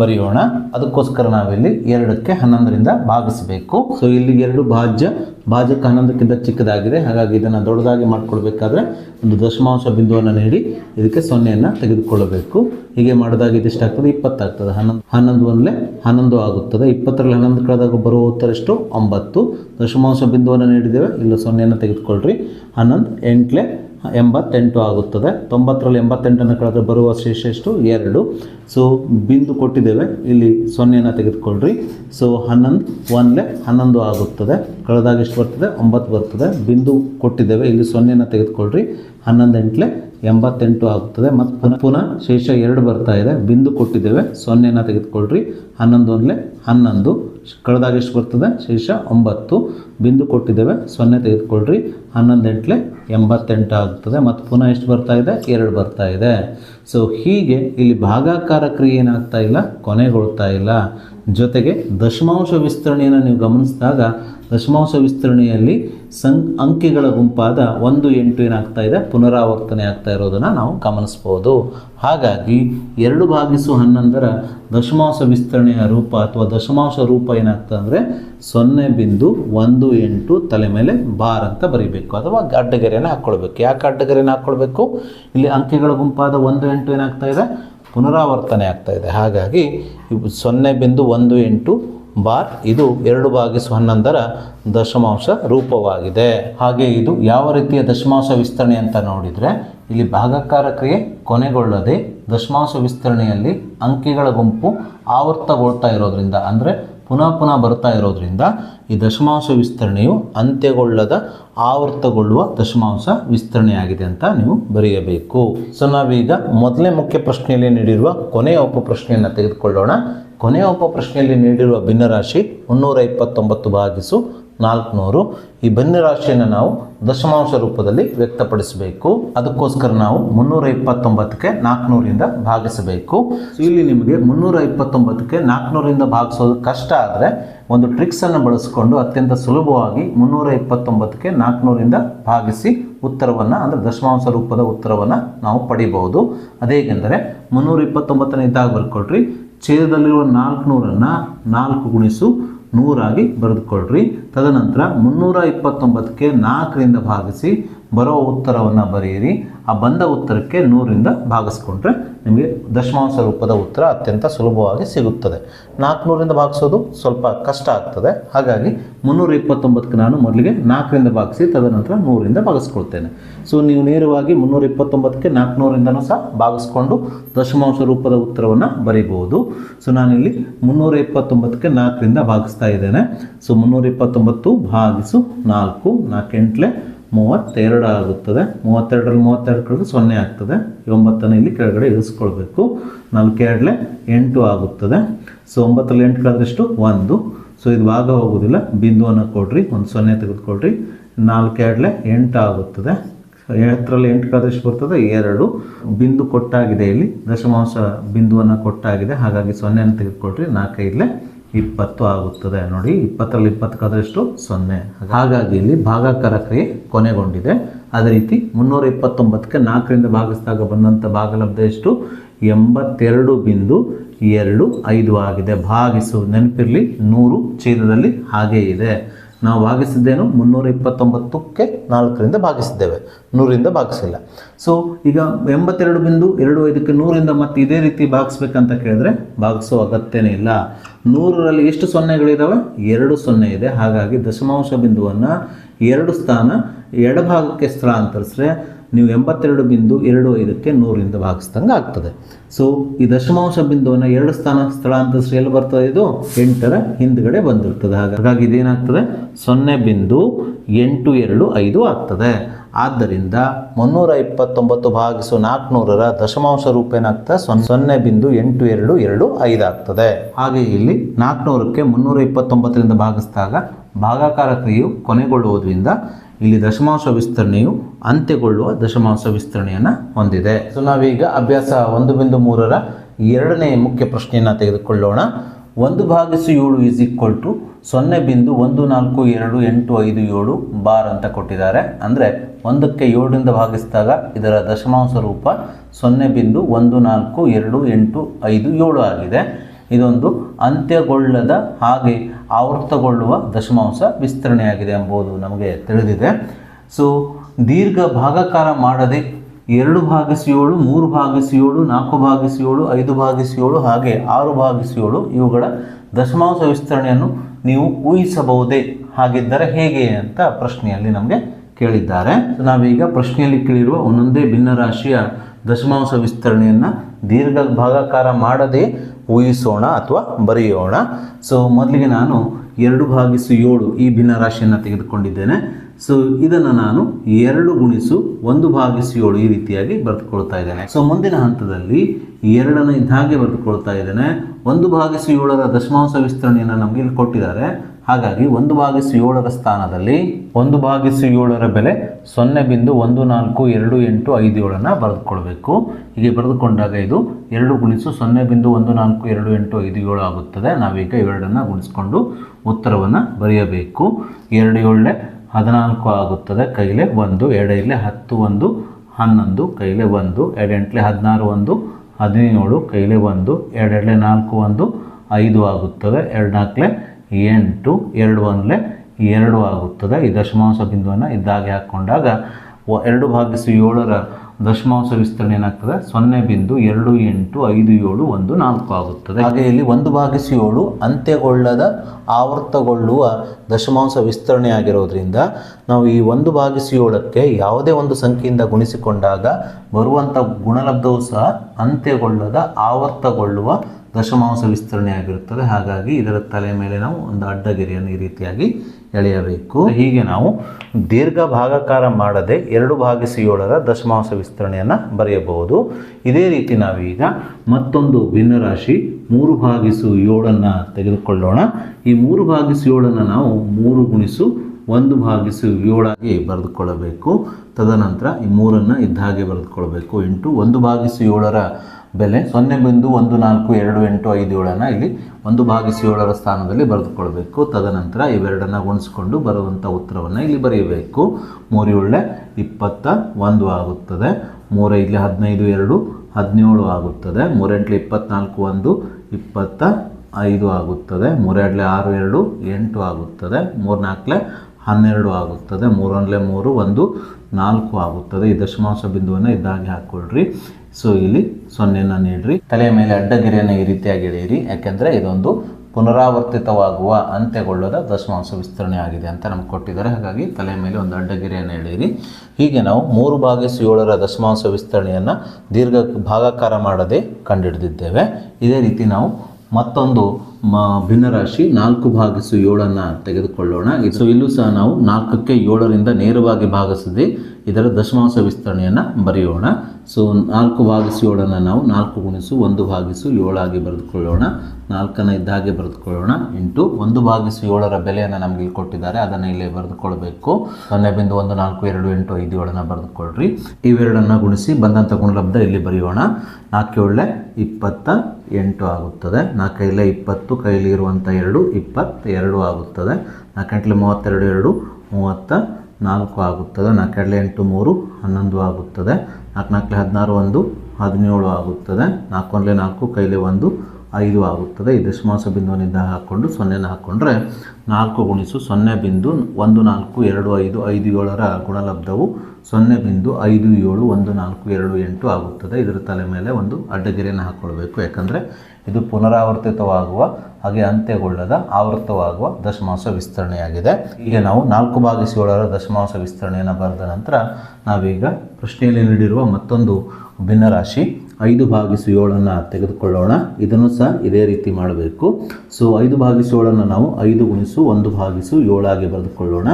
ಬರೆಯೋಣ. ಅದಕ್ಕೋಸ್ಕರ ನಾವಿಲ್ಲಿ ಎರಡಕ್ಕೆ ಹನ್ನೊಂದರಿಂದ ಭಾಗಿಸಬೇಕು. ಸೊ ಇಲ್ಲಿ ಎರಡು ಭಾಜ್ಯ ಭಾಜಕ ಹನ್ನೊಂದಕ್ಕಿಂತ ಚಿಕ್ಕದಾಗಿದೆ. ಹಾಗಾಗಿ ಇದನ್ನು ದೊಡ್ಡದಾಗಿ ಮಾಡಿಕೊಳ್ಬೇಕಾದ್ರೆ ಒಂದು ದಶಮಾಂಶ ಬಿಂದುವನ್ನು ನೀಡಿ ಇದಕ್ಕೆ ಸೊನ್ನೆಯನ್ನು ತೆಗೆದುಕೊಳ್ಳಬೇಕು. ಹೀಗೆ ಮಾಡಿದಾಗ ಇದಿಷ್ಟಾಗ್ತದೆ ಇಪ್ಪತ್ತಾಗ್ತದೆ. ಹನ್ನೊಂದು ಹನ್ನೊಂದು ಒಂದಲೇ ಹನ್ನೊಂದು ಆಗುತ್ತದೆ. ಇಪ್ಪತ್ತರಲ್ಲಿ ಹನ್ನೊಂದು ಕಳೆದಾಗ ಬರುವ ಉತ್ತರ ಎಷ್ಟು? ಒಂಬತ್ತು. ದಶಮಾಂಶ ಬಿಂದುವನ್ನು ನೀಡಿದ್ದೇವೆ. ಇಲ್ಲ ಸೊನ್ನೆಯನ್ನು ತೆಗೆದುಕೊಳ್ಳ್ರಿ ಹನ್ನೊಂದು ಎಂಟ್ಲೆ ಎಂಬತ್ತೆಂಟು ಆಗುತ್ತದೆ. ತೊಂಬತ್ತರಲ್ಲಿ ಎಂಬತ್ತೆಂಟನ್ನು ಕಳೆದ್ರೆ ಬರುವ ಶೇಷ ಎಷ್ಟು? ಎರಡು. ಸೊ ಬಿಂದು ಕೊಟ್ಟಿದ್ದೇವೆ. ಇಲ್ಲಿ ಸೊನ್ನೆಯನ್ನು ತೆಗೆದುಕೊಳ್ಳ್ರಿ ಸೊ ಹನ್ನೊಂದು ಒನ್ಲೆ ಹನ್ನೊಂದು ಆಗುತ್ತದೆ. ಕಳೆದಾಗ ಎಷ್ಟು ಬರ್ತದೆ? ಒಂಬತ್ತು ಬರ್ತದೆ. ಬಿಂದು ಕೊಟ್ಟಿದ್ದೇವೆ. ಇಲ್ಲಿ ಸೊನ್ನೆಯನ್ನು ತೆಗೆದುಕೊಳ್ಳ್ರಿ ಹನ್ನೊಂದು ಎಂಟ್ಲೆ ಎಂಬತ್ತೆಂಟು ಆಗುತ್ತದೆ. ಮತ್ತು ಪುನಃ ಪುನಃ ಶೇಷ ಎರಡು ಬರ್ತಾ ಇದೆ. ಬಿಂದು ಕೊಟ್ಟಿದ್ದೇವೆ. ಸೊನ್ನೆಯನ್ನು ತೆಗೆದುಕೊಳ್ಳ್ರಿ ಹನ್ನೊಂದು ಒಂದಲೇ ಹನ್ನೊಂದು. ಕಳೆದಾಗ ಎಷ್ಟು ಬರ್ತದೆ? ಶೇಷ ಒಂಬತ್ತು. ಬಿಂದು ಕೊಟ್ಟಿದ್ದೇವೆ, ಸೊನ್ನೆ ತೆಗೆದುಕೊಳ್ಳ್ರಿ ಹನ್ನೊಂದು ಎಂಟ್ಲೆ ಎಂಬತ್ತೆಂಟು ಆಗ್ತದೆ ಮತ್ತು ಪುನಃ ಎಷ್ಟು ಬರ್ತಾ ಇದೆ? ಎರಡು ಬರ್ತಾ ಇದೆ. ಸೊ ಹೀಗೆ ಇಲ್ಲಿ ಭಾಗಾಕಾರ ಕ್ರಿಯೆ ಏನಾಗ್ತಾ ಇಲ್ಲ? ಕೊನೆಗೊಳ್ತಾ ಇಲ್ಲ. ಜೊತೆಗೆ ದಶಮಾಂಶ ವಿಸ್ತರಣೆಯನ್ನು ನೀವು ಗಮನಿಸಿದಾಗ ದಶಮಾಂಶ ವಿಸ್ತರಣೆಯಲ್ಲಿ ಸಂ, ಅಂಕಿಗಳ ಗುಂಪಾದ ಒಂದು ಎಂಟು ಏನಾಗ್ತಾ ಇದೆ? ಪುನರಾವರ್ತನೆ ಆಗ್ತಾ ಇರೋದನ್ನು ನಾವು ಗಮನಿಸ್ಬೋದು. ಹಾಗಾಗಿ ಎರಡು ಭಾಗಿಸು ಹನ್ನೊಂದರ ದಶಮಾಂಶ ವಿಸ್ತರಣೆಯ ರೂಪ ಅಥವಾ ದಶಮಾಂಶ ರೂಪ ಏನಾಗ್ತದೆ ಅಂದರೆ ಸೊನ್ನೆ ಬಿಂದು ಒಂದು ಎಂಟು ತಲೆ ಮೇಲೆ ಬಾರ್ ಅಂತ ಬರೀಬೇಕು. ಅಥವಾ ಅಡ್ಡಗೆರೆಯನ್ನು ಹಾಕ್ಕೊಳ್ಬೇಕು ಯಾಕೆ ಅಡ್ಡಗೆರೆಯನ್ನು ಹಾಕ್ಕೊಳ್ಬೇಕು ಇಲ್ಲಿ ಅಂಕಿಗಳ ಗುಂಪಾದ ಒಂದು ಎಂಟು ಏನಾಗ್ತಾ ಇದೆ? ಪುನರಾವರ್ತನೆ ಆಗ್ತಾ ಇದೆ. ಹಾಗಾಗಿ ಸೊನ್ನೆ ಬಿಂದು ಒಂದು ಎಂಟು ಬಾರ್, ಇದು ಎರಡು ಭಾಗಿಸು ಹನ್ನೊಂದರ ದಶಮಾಂಶ ರೂಪವಾಗಿದೆ. ಹಾಗೆ ಇದು ಯಾವ ರೀತಿಯ ದಶಮಾಂಶ ವಿಸ್ತರಣೆ ಅಂತ ನೋಡಿದರೆ, ಇಲ್ಲಿ ಭಾಗಾಕಾರ ಕ್ರಿಯೆ ಕೊನೆಗೊಳ್ಳದೆ ದಶಮಾಂಶ ವಿಸ್ತರಣೆಯಲ್ಲಿ ಅಂಕಿಗಳ ಗುಂಪು ಆವರ್ತಗೊಳ್ತಾ ಇರೋದ್ರಿಂದ, ಅಂದರೆ ಪುನಃ ಪುನಃ ಬರ್ತಾ ಇರೋದ್ರಿಂದ ಈ ದಶಮಾಂಶ ವಿಸ್ತರಣೆಯು ಅಂತ್ಯಗೊಳ್ಳದ ಆವರ್ತಗೊಳ್ಳುವ ದಶಮಾಂಶ ವಿಸ್ತರಣೆಯಾಗಿದೆ ಅಂತ ನೀವು ಬರೆಯಬೇಕು. ಸೊ, ನಾವೀಗ ಮೊದಲನೇ ಮುಖ್ಯ ಪ್ರಶ್ನೆಯಲ್ಲಿ ನೀಡಿರುವ ಕೊನೆಯ ಉಪಪ್ರಶ್ನೆಯನ್ನು ತೆಗೆದುಕೊಳ್ಳೋಣ. ಕೊನೆಯ ಉಪ ಪ್ರಶ್ನೆಯಲ್ಲಿ ನೀಡಿರುವ ಭಿನ್ನರಾಶಿ ಮುನ್ನೂರ ಇಪ್ಪತ್ತೊಂಬತ್ತು ಭಾಗಿಸು ನಾಲ್ಕುನೂರು. ಈ ಭಿನ್ನರಾಶಿಯನ್ನು ನಾವು ದಶಮಾಂಶ ರೂಪದಲ್ಲಿ ವ್ಯಕ್ತಪಡಿಸಬೇಕು. ಅದಕ್ಕೋಸ್ಕರ ನಾವು ಮುನ್ನೂರ ಇಪ್ಪತ್ತೊಂಬತ್ತಕ್ಕೆ ನಾಲ್ಕುನೂರಿಂದ ಭಾಗಿಸಬೇಕು. ಇಲ್ಲಿ ನಿಮಗೆ ಮುನ್ನೂರ ಇಪ್ಪತ್ತೊಂಬತ್ತಕ್ಕೆ ನಾಲ್ಕುನೂರಿಂದ ಭಾಗಿಸೋದು ಕಷ್ಟ ಆದರೆ ಒಂದು ಟ್ರಿಕ್ಸನ್ನು ಬಳಸಿಕೊಂಡು ಅತ್ಯಂತ ಸುಲಭವಾಗಿ ಮುನ್ನೂರ ಇಪ್ಪತ್ತೊಂಬತ್ತಕ್ಕೆ ನಾಲ್ಕುನೂರಿಂದ ಭಾಗಿಸಿ ಉತ್ತರವನ್ನು, ಅಂದರೆ ದಶಮಾಂಶ ರೂಪದ ಉತ್ತರವನ್ನು ನಾವು ಪಡಿಬಹುದು. ಅದೇಗೆಂದರೆ ಮುನ್ನೂರ ಇಪ್ಪತ್ತೊಂಬತ್ತನೇ ಇದ್ದಾಗ ಬರ್ಕೊಳ್ರಿ. ಛೇದದಲ್ಲಿರುವ ನಾಲ್ಕುನೂರನ್ನು ನಾಲ್ಕು ಗುಣಿಸು ನೂರಾಗಿ ಬರೆದುಕೊಳ್ಳ್ರಿ ತದನಂತರ ಮುನ್ನೂರ ಇಪ್ಪತ್ತೊಂಬತ್ತಕ್ಕೆ ನಾಲ್ಕರಿಂದ ಭಾಗಿಸಿ ಬರೋ ಉತ್ತರವನ್ನು ಬರೆಯಿರಿ. ಆ ಬಂದ ಉತ್ತರಕ್ಕೆ ನೂರಿಂದ ಭಾಗಿಸ್ಕೊಂಡ್ರೆ ನಿಮಗೆ ದಶಮಾಂಶ ರೂಪದ ಉತ್ತರ ಅತ್ಯಂತ ಸುಲಭವಾಗಿ ಸಿಗುತ್ತದೆ. ನಾಲ್ಕುನೂರಿಂದ ಭಾಗಿಸೋದು ಸ್ವಲ್ಪ ಕಷ್ಟ ಆಗ್ತದೆ. ಹಾಗಾಗಿ ಮುನ್ನೂರ ಇಪ್ಪತ್ತೊಂಬತ್ತಕ್ಕೆ ನಾನು ಮೊದಲಿಗೆ ನಾಲ್ಕರಿಂದ ಭಾಗಿಸಿ ತದನಂತರ ನೂರಿಂದ ಭಾಗಿಸ್ಕೊಳ್ತೇನೆ. ಸೊ ನೀವು ನೇರವಾಗಿ ಮುನ್ನೂರ ಇಪ್ಪತ್ತೊಂಬತ್ತಕ್ಕೆ ನಾಲ್ಕುನೂರಿಂದನೂ ಸಹ ಭಾಗಿಸ್ಕೊಂಡು ದಶಮಾಂಶ ರೂಪದ ಉತ್ತರವನ್ನು ಬರೀಬಹುದು. ಸೊ ನಾನಿಲ್ಲಿ ಮುನ್ನೂರ ಇಪ್ಪತ್ತೊಂಬತ್ತಕ್ಕೆ ನಾಲ್ಕರಿಂದ ಭಾಗಿಸ್ತಾ ಇದ್ದೇನೆ. ಸೊ ಮುನ್ನೂರ ಇಪ್ಪತ್ತೊಂಬತ್ತು ಭಾಗಿಸು ನಾಲ್ಕು ನಾಲ್ಕೆಂಟ್ಲೆ ಮೂವತ್ತೆರಡು ಆಗುತ್ತದೆ ಮೂವತ್ತೆರಡರಲ್ಲಿ ಮೂವತ್ತೆರಡು ಕಳೆದು ಸೊನ್ನೆ ಆಗ್ತದೆ. ಒಂಬತ್ತನ್ನು ಇಲ್ಲಿ ಕೆಳಗಡೆ ಇಳಿಸ್ಕೊಳ್ಬೇಕು ನಾಲ್ಕೆರಡಲೆ ಎಂಟು ಆಗುತ್ತದೆ. ಸೊ, ಒಂಬತ್ತರಲ್ಲಿ ಎಂಟು ಕಳೆದಷ್ಟು ಒಂದು. ಸೊ, ಇದು ಭಾಗ ಹೋಗೋದಿಲ್ಲ ಬಿಂದುವನ್ನು ಕೊಡ್ರಿ. ಒಂದು ಸೊನ್ನೆ ತೆಗೆದುಕೊಳ್ರಿ. ನಾಲ್ಕೆರಡಲೆ ಎಂಟು ಆಗುತ್ತದೆ. ಹತ್ತರಲ್ಲಿ ಎಂಟು ಕಳೆದಷ್ಟು ಬರ್ತದೆ? ಎರಡು. ಬಿಂದು ಕೊಟ್ಟಾಗಿದೆ ಇಲ್ಲಿ. ದಶಮಾಂಶ ಬಿಂದುವನ್ನು ಕೊಟ್ಟಾಗಿದೆ. ಹಾಗಾಗಿ ಸೊನ್ನೆಯನ್ನು ತೆಗೆದುಕೊಳ್ರಿ. ನಾಲ್ಕೈದಲೆ ಇಪ್ಪತ್ತು ಆಗುತ್ತದೆ ನೋಡಿ, ಇಪ್ಪತ್ತರಲ್ಲಿ ಇಪ್ಪತ್ತು ಕಳೆದಷ್ಟು ಸೊನ್ನೆ. ಹಾಗಾಗಿ ಇಲ್ಲಿ ಭಾಗಾಕಾರ ಕ್ರಿಯೆ ಕೊನೆಗೊಂಡಿದೆ. ಅದೇ ರೀತಿ ಮುನ್ನೂರ ಇಪ್ಪತ್ತೊಂಬತ್ತಕ್ಕೆ ನಾಲ್ಕರಿಂದ ಭಾಗಿಸಿದಾಗ ಬಂದಂಥ ಭಾಗಲಬ್ಧ ಎಷ್ಟು? ಎಂಬತ್ತೆರಡು ಬಿಂದು ಎರಡು ಐದು ಆಗಿದೆ. ಭಾಗಿಸು, ನೆನಪಿರಲಿ, ನೂರು ಛೇದದಲ್ಲಿ ಹಾಗೇ ಇದೆ. ನಾವು ಭಾಗಿಸಿದ್ದೇನು? ಮುನ್ನೂರ ಇಪ್ಪತ್ತೊಂಬತ್ತಕ್ಕೆ ನಾಲ್ಕರಿಂದ ಭಾಗಿಸಿದ್ದೇವೆ. ನೂರಿಂದ ಭಾಗಿಸಿಲ್ಲ. ಸೊ ಈಗ ಎಂಬತ್ತೆರಡು ಬಿಂದು ಎರಡು ಐದಕ್ಕೆ ನೂರಿಂದ ಮತ್ತೆ ಇದೇ ರೀತಿ ಭಾಗಿಸ್ಬೇಕಂತ ಕೇಳಿದ್ರೆ ಭಾಗಿಸೋ ಅಗತ್ಯನೇ ಇಲ್ಲ. ನೂರರಲ್ಲಿ ಎಷ್ಟು ಸೊನ್ನೆಗಳಿದ್ದಾವೆ ಎರಡು ಸೊನ್ನೆ ಇದೆ. ಹಾಗಾಗಿ ದಶಮಾಂಶ ಬಿಂದುವನ್ನು ಎರಡು ಸ್ಥಾನ ಎಡಭಾಗಕ್ಕೆ ಸ್ಥಳಾಂತರಿಸಿದ್ರೆ ನೀವು ಎಂಬತ್ತೆರಡು ಬಿಂದು ಎರಡು ಐದಕ್ಕೆ ನೂರಿಂದ ಭಾಗಿಸ್ದಂಗೆ ಆಗ್ತದೆ. ಸೊ ಈ ದಶಮಾಂಶ ಬಿಂದುವನ್ನು ಎರಡು ಸ್ಥಾನ ಸ್ಥಳಾಂತರಿಸಿ ಎಲ್ಲಿ ಬರ್ತದೆ ಇದು? ಎಂಟರ ಹಿಂದ್ಗಡೆ ಬಂದಿರ್ತದೆ. ಹಾಗಾಗಿ ಇದೇನಾಗ್ತದೆ? ಸೊನ್ನೆ ಬಿಂದು ಎಂಟು ಎರಡು ಐದು ಆಗ್ತದೆ. ಆದ್ದರಿಂದ ಮುನ್ನೂರ ಇಪ್ಪತ್ತೊಂಬತ್ತು ಭಾಗಿಸು ನಾಲ್ಕುನೂರರ ದಶಮಾಂಶ ರೂಪ ಏನಾಗ್ತದೆ? ಸೊನ್ನೆ ಸೊನ್ನೆ ಬಿಂದು ಎಂಟು ಎರಡು ಎರಡು ಐದು ಆಗ್ತದೆ. ಹಾಗೆ ಇಲ್ಲಿ ನಾಲ್ಕುನೂರಕ್ಕೆ ಮುನ್ನೂರ ಇಪ್ಪತ್ತೊಂಬತ್ತರಿಂದ ಭಾಗಿಸಿದಾಗ ಭಾಗಾಕಾರ ಕ್ರಿಯೆಯು ಕೊನೆಗೊಳ್ಳುವುದರಿಂದ ಇಲ್ಲಿ ದಶಮಾಂಶ ವಿಸ್ತರಣೆಯು ಅಂತ್ಯಗೊಳ್ಳುವ ದಶಮಾಂಶ ವಿಸ್ತರಣೆಯನ್ನು ಹೊಂದಿದೆ. ಸೊ ನಾವೀಗ ಅಭ್ಯಾಸ ಒಂದು ಬಿಂದು ಮೂರರ ಎರಡನೇ ಮುಖ್ಯ ಪ್ರಶ್ನೆಯನ್ನು ತೆಗೆದುಕೊಳ್ಳೋಣ. ಒಂದು ಭಾಗಿಸು ಏಳು ಈಸ್ ಈಕ್ವಲ್ ಟು ಸೊನ್ನೆ ಬಿಂದು ಒಂದು, ನಾಲ್ಕು, ಎರಡು, ಎಂಟು, ಐದು, ಏಳು ಬಾರ್ ಅಂತ ಕೊಟ್ಟಿದ್ದಾರೆ. ಅಂದರೆ ಒಂದಕ್ಕೆ ಏಳರಿಂದ ಭಾಗಿಸಿದಾಗ ಇದರ ದಶಮಾಂಶ ರೂಪ ಸೊನ್ನೆ ಬಿಂದು ಒಂದು, ನಾಲ್ಕು, ಎರಡು, ಎಂಟು, ಐದು, ಏಳು ಆಗಿದೆ. ಇದೊಂದು ಅಂತ್ಯಗೊಳ್ಳದ ಹಾಗೆ ಆವರ್ತಗೊಳ್ಳುವ ದಶಮಾಂಶ ವಿಸ್ತರಣೆಯಾಗಿದೆ ಎಂಬುದು ನಮಗೆ ತಿಳಿದಿದೆ. ಸೊ ದೀರ್ಘ ಭಾಗಾಕಾರ ಮಾಡದೆ ಎರಡು ಭಾಗಿಸಿ ಏಳು ಮೂರು ಭಾಗಿಸಿ ಏಳು ನಾಲ್ಕು ಭಾಗಿಸಿ ಏಳು ಐದು ಭಾಗಿಸಿ ಏಳು ಹಾಗೆ ಆರು ಭಾಗಿಸಿ ಏಳು ಇವುಗಳ ದಶಮಾಂಶ ವಿಸ್ತರಣೆಯನ್ನು ನೀವು ಊಹಿಸಬಹುದೇ? ಹಾಗಿದ್ದರೆ ಹೇಗೆ ಅಂತ ಪ್ರಶ್ನೆಯಲ್ಲಿ ನಮಗೆ ಕೇಳಿದ್ದಾರೆ. ನಾವೀಗ ಪ್ರಶ್ನೆಯಲ್ಲಿ ಕೇಳಿರುವ ಒಂದೊಂದೇ ಭಿನ್ನರಾಶಿಯ ದಶಮಾಂಶ ವಿಸ್ತರಣೆಯನ್ನು ದೀರ್ಘ ಭಾಗಾಕಾರ ಮಾಡದೆ ಊಹಿಸೋಣ ಅಥವಾ ಬರೆಯೋಣ. ಸೊ ಮೊದಲಿಗೆ ನಾನು ಎರಡು ಭಾಗಿಸು ಏಳು ಈ ಭಿನ್ನರಾಶಿಯನ್ನು ತೆಗೆದುಕೊಂಡಿದ್ದೇನೆ. ಸೊ ಇದನ್ನು ನಾನು ಎರಡು ಗುಣಿಸು ಒಂದು ಭಾಗಿಸು ಏಳು ಈ ರೀತಿಯಾಗಿ ಬರೆದುಕೊಳ್ತಾ ಇದ್ದೇನೆ. ಸೊ ಮುಂದಿನ ಹಂತದಲ್ಲಿ ಎರಡನ್ನು ಇದ್ದಾಗೆ ಬರೆದುಕೊಳ್ತಾ ಇದ್ದೇನೆ. ಒಂದು ಭಾಗಿಸು ಏಳರ ದಶಮಾಂಶ ವಿಸ್ತರಣೆಯನ್ನು ನಮಗೆ ಇಲ್ಲಿ ಕೊಟ್ಟಿದ್ದಾರೆ. ಹಾಗಾಗಿ ಒಂದು ಭಾಗಿಸು ಏಳರ ಸ್ಥಾನದಲ್ಲಿ, ಒಂದು ಭಾಗಿಸು ಏಳರ ಬೆಲೆ ಸೊನ್ನೆ ಬಿಂದು ಒಂದು ನಾಲ್ಕು ಎರಡು ಎಂಟು ಐದು ಏಳನ್ನು ಬರೆದುಕೊಳ್ಬೇಕು. ಹೀಗೆ ಬರೆದುಕೊಂಡಾಗ ಇದು ಎರಡು ಗುಣಿಸು ಸೊನ್ನೆ ಬಿಂದು ಒಂದು ನಾಲ್ಕು ಎರಡು ಎಂಟು ಐದು ಏಳು ಆಗುತ್ತದೆ. ನಾವೀಗ ಇವೆರಡನ್ನು ಗುಣಿಸ್ಕೊಂಡು ಉತ್ತರವನ್ನು ಬರೆಯಬೇಕು. ಎರಡು ಏಳಲೆ ಹದಿನಾಲ್ಕು ಆಗುತ್ತದೆ. ಕೈಲೆ ಒಂದು ಎರಡೈಲೆ ಹತ್ತು ಒಂದು, ಹನ್ನೊಂದು, ಕೈಲೆ ಒಂದು ಎರಡೆಂಟ್ಲೆ ಹದಿನಾರು ಒಂದು, ಹದಿನೇಳು, ಕೈಲೆ ಒಂದು ಎರಡೆಡ್ಲೆ ನಾಲ್ಕು ಒಂದು, ಐದು ಆಗುತ್ತದೆ. ಎರಡು ನಾಲ್ಕಲೆ ಎಂಟು, ಎರಡು ಅಂದರೆ ಎರಡು ಆಗುತ್ತದೆ. ಈ ದಶಮಾಂಶ ಬಿಂದುವನ್ನು ಇದ್ದಾಗೆ ಹಾಕ್ಕೊಂಡಾಗ ಎರಡು ಭಾಗಿಸು ಏಳರ ದಶಮಾಂಶ ವಿಸ್ತರಣೆ ಏನಾಗ್ತದೆ? ಸೊನ್ನೆ ಬಿಂದು ಎರಡು ಎಂಟು, ಐದು ಏಳು, ಒಂದು ನಾಲ್ಕು ಆಗುತ್ತದೆ. ಹಾಗೆ ಇಲ್ಲಿ ಒಂದು ಭಾಗಿಸು ಏಳು ಅಂತ್ಯಗೊಳ್ಳದ ಆವರ್ತಗೊಳ್ಳುವ ದಶಮಾಂಶ ವಿಸ್ತರಣೆ ಆಗಿರೋದ್ರಿಂದ ನಾವು ಈ ಒಂದು ಭಾಗಿಸು ಏಳಕ್ಕೆ ಯಾವುದೇ ಒಂದು ಸಂಖ್ಯೆಯಿಂದ ಗುಣಿಸಿಕೊಂಡಾಗ ಬರುವಂಥ ಗುಣಲಬ್ಧವು ಸಹ ಅಂತ್ಯಗೊಳ್ಳದ ಆವರ್ತಗೊಳ್ಳುವ ದಶಮಾಂಶ ವಿಸ್ತರಣೆ ಆಗಿರುತ್ತದೆ. ಹಾಗಾಗಿ ಇದರ ತಲೆ ಮೇಲೆ ನಾವು ಒಂದು ಅಡ್ಡಗೆರೆಯನ್ನು ಈ ರೀತಿಯಾಗಿ ಎಳೆಯಬೇಕು. ಹೀಗೆ ನಾವು ದೀರ್ಘ ಭಾಗಾಕಾರ ಮಾಡದೆ ಎರಡು ಭಾಗಿಸಿ ಏಳರ ದಶಮಾಂಶ ವಿಸ್ತರಣೆಯನ್ನು ಬರೆಯಬಹುದು. ಇದೇ ರೀತಿ ನಾವೀಗ ಮತ್ತೊಂದು ಭಿನ್ನರಾಶಿ ಮೂರು ಭಾಗಿಸು ಏಳನ್ನು ತೆಗೆದುಕೊಳ್ಳೋಣ. ಈ ಮೂರು ಭಾಗಿಸು ಏಳನ್ನು ನಾವು ಮೂರು ಗುಣಿಸು ಒಂದು ಭಾಗಿಸು ಏಳಾಗಿ ಬರೆದುಕೊಳ್ಳಬೇಕು. ತದನಂತರ ಈ ಮೂರನ್ನು ಇದ್ದ ಹಾಗೆ ಬರೆದುಕೊಳ್ಬೇಕು ಎಂಟು, ಒಂದು ಭಾಗಿಸು ಏಳರ ಬೆಲೆ ಸೊನ್ನೆ ಬಿಂದು ಒಂದು ನಾಲ್ಕು ಎರಡು ಎಂಟು ಐದು ಏಳನ್ನು ಇಲ್ಲಿ ಒಂದು ಭಾಗಿಸಿ ಏಳರ ಸ್ಥಾನದಲ್ಲಿ ಬರೆದುಕೊಳ್ಬೇಕು. ತದನಂತರ ಇವೆರಡನ್ನು ಗುಣಿಸಿಕೊಂಡು ಬರುವಂಥ ಉತ್ತರವನ್ನು ಇಲ್ಲಿ ಬರೆಯಬೇಕು. ಮೂರು ಏಳೆ ಇಪ್ಪತ್ತ ಒಂದು ಆಗುತ್ತದೆ. ಮೂರೈದಲಿ ಹದಿನೈದು ಎರಡು ಹದಿನೇಳು ಆಗುತ್ತದೆ. ಮೂರೆಂಟ್ಲಿ ಇಪ್ಪತ್ನಾಲ್ಕು ಒಂದು ಇಪ್ಪತ್ತ ಐದು ಆಗುತ್ತದೆ. ಮೂರೆರಡ್ಲೆ ಆರು ಎರಡು ಎಂಟು ಆಗುತ್ತದೆ. ಮೂರ್ನಾಲ್ಕಲೆ ಹನ್ನೆರಡು ಆಗುತ್ತದೆ. ಮೂರೊಂದಲೇ ಮೂರು ಒಂದು ನಾಲ್ಕು ಆಗುತ್ತದೆ. ಈ ದಶಮಾಂಶ ಬಿಂದುವನ್ನು ಇದ್ದಾಗೆ ಹಾಕ್ಕೊಳ್ರಿ ಸೊ ಇಲ್ಲಿ ಸೊನ್ನೆಯನ್ನು ನೀಡ್ರಿ. ತಲೆಯ ಮೇಲೆ ಅಡ್ಡಗೆರೆಯನ್ನು ಈ ರೀತಿಯಾಗಿ ಎಳೆಯಿರಿ. ಯಾಕೆಂದರೆ ಇದೊಂದು ಪುನರಾವರ್ತಿತವಾಗುವ ಅಂತ್ಯಗೊಳ್ಳದ ದಶಮಾಂಶ ವಿಸ್ತರಣೆ ಆಗಿದೆ ಅಂತ ನಮ್ಗೆ ಕೊಟ್ಟಿದ್ದಾರೆ. ಹಾಗಾಗಿ ತಲೆಯ ಮೇಲೆ ಒಂದು ಅಡ್ಡಗೆರೆಯನ್ನು ಎಳೆಯಿರಿ. ಹೀಗೆ ನಾವು ಮೂರು ಭಾಗಿಸು ಏಳರ ದಶಮಾಂಶ ವಿಸ್ತರಣೆಯನ್ನು ದೀರ್ಘ ಭಾಗಾಕಾರ ಮಾಡದೆ ಕಂಡುಹಿಡಿದಿದ್ದೇವೆ ಇದೇ ರೀತಿ ನಾವು ಮತ್ತೊಂದು ಭಿನ್ನರಾಶಿ ನಾಲ್ಕು ಭಾಗಿಸು ಏಳನ್ನು ತೆಗೆದುಕೊಳ್ಳೋಣ. ಸೊ, ಇಲ್ಲೂ ಸಹ ನಾವು ನಾಲ್ಕಕ್ಕೆ ಏಳರಿಂದ ನೇರವಾಗಿ ಭಾಗಿಸದೆ ಇದರ ದಶಮಾಂಶ ವಿಸ್ತರಣೆಯನ್ನು ಬರೆಯೋಣ. ಸೊ, ನಾಲ್ಕು ಭಾಗಿಸು ಏಳನ್ನು ನಾವು ನಾಲ್ಕು ಗುಣಿಸು ಒಂದು ಭಾಗಿಸು ಏಳಾಗಿ ಬರೆದುಕೊಳ್ಳೋಣ. ನಾಲ್ಕನ್ನು ಇದ್ದಾಗೆ ಬರೆದುಕೊಳ್ಳೋಣ. ಇಂಟು ಒಂದು ಭಾಗಿಸು ಏಳರ ಬೆಲೆಯನ್ನು ನಮಗೆ ಇಲ್ಲಿ ಕೊಟ್ಟಿದ್ದಾರೆ. ಅದನ್ನು ಇಲ್ಲಿ ಬರೆದುಕೊಳ್ಬೇಕು. ಸೊನ್ನೆ ಬಿಂದು ಒಂದು, ನಾಲ್ಕು, ಎರಡು, ಎಂಟು, ಐದು, ಏಳನ್ನು ಬರೆದುಕೊಳ್ಳ್ರಿ ಇವೆರಡನ್ನು ಗುಣಿಸಿ ಬಂದಂಥ ಗುಣಲಬ್ಧ ಇಲ್ಲಿ ಬರೆಯೋಣ. ನಾಲ್ಕು ಏಳೆ, ಇಪ್ಪತ್ತ ಎಂಟು ಆಗುತ್ತದೆ. ನಾಲ್ಕೈಲೆ ಇಪ್ಪತ್ತು ಕೈಲಿ ಇರುವಂಥ ಎರಡು ಇಪ್ಪತ್ತೆರಡು ಆಗುತ್ತದೆ. ನಾಲ್ಕೆಂಟ್ಲೆ ಮೂವತ್ತೆರಡು, ಎರಡು ಮೂವತ್ತ ನಾಲ್ಕು ಆಗುತ್ತದೆ. ನಾಲ್ಕೆರಡ್ಲೆ ಎಂಟು, ಮೂರು ಹನ್ನೊಂದು ಆಗುತ್ತದೆ. ನಾಲ್ಕು ನಾಲ್ಕಲೆ ಹದಿನಾರು, ಒಂದು ಹದಿನೇಳು ಆಗುತ್ತದೆ. ನಾಲ್ಕೊಂದಲೆ ನಾಲ್ಕು, ಕೈಲೆ ಒಂದು ಐದು ಆಗುತ್ತದೆ. ಈ ದಶಮಾಂಶ ಬಿಂದುವಿನಿಂದ ಹಾಕ್ಕೊಂಡು ಸೊನ್ನೆನ ಹಾಕ್ಕೊಂಡ್ರೆ ನಾಲ್ಕು ಗುಣಿಸು ಸೊನ್ನೆ ಬಿಂದು ಒಂದು ನಾಲ್ಕು ಎರಡು ಐದು ಐದು ಏಳರ ಗುಣಲಬ್ಧವು ಸೊನ್ನೆ ಬಿಂದು ಐದು ಏಳು ಒಂದು ನಾಲ್ಕು ಎರಡು ಎಂಟು ಆಗುತ್ತದೆ. ಇದರ ತಲೆ ಮೇಲೆ ಒಂದು ಅಡ್ಡಗೆರೆಯನ್ನು ಹಾಕ್ಕೊಳ್ಬೇಕು ಯಾಕಂದರೆ ಇದು ಪುನರಾವರ್ತಿತವಾಗುವ, ಹಾಗೆ ಅಂತ್ಯಗೊಳ್ಳದ ಆವೃತವಾಗುವ ದಶಮಾಂಶ ವಿಸ್ತರಣೆಯಾಗಿದೆ. ಈಗ ನಾವು ನಾಲ್ಕು ಭಾಗಿಸಿ ಏಳರ ದಶಮಾಂಶ ವಿಸ್ತರಣೆಯನ್ನು ಬರೆದ ನಂತರ ನಾವೀಗ ಪ್ರಶ್ನೆಯಲ್ಲಿ ನೀಡಿರುವ ಮತ್ತೊಂದು ಭಿನ್ನರಾಶಿ ಐದು ಭಾಗಿಸು ಏಳನ್ನು ತೆಗೆದುಕೊಳ್ಳೋಣ. ಇದನ್ನು ಸಹ ಇದೇ ರೀತಿ ಮಾಡಬೇಕು. ಸೊ ಐದು ಭಾಗಿಸು ಏಳನ್ನು ನಾವು ಐದು ಗುಣಿಸು ಒಂದು ಭಾಗಿಸು ಏಳಾಗಿ ಬರೆದುಕೊಳ್ಳೋಣ.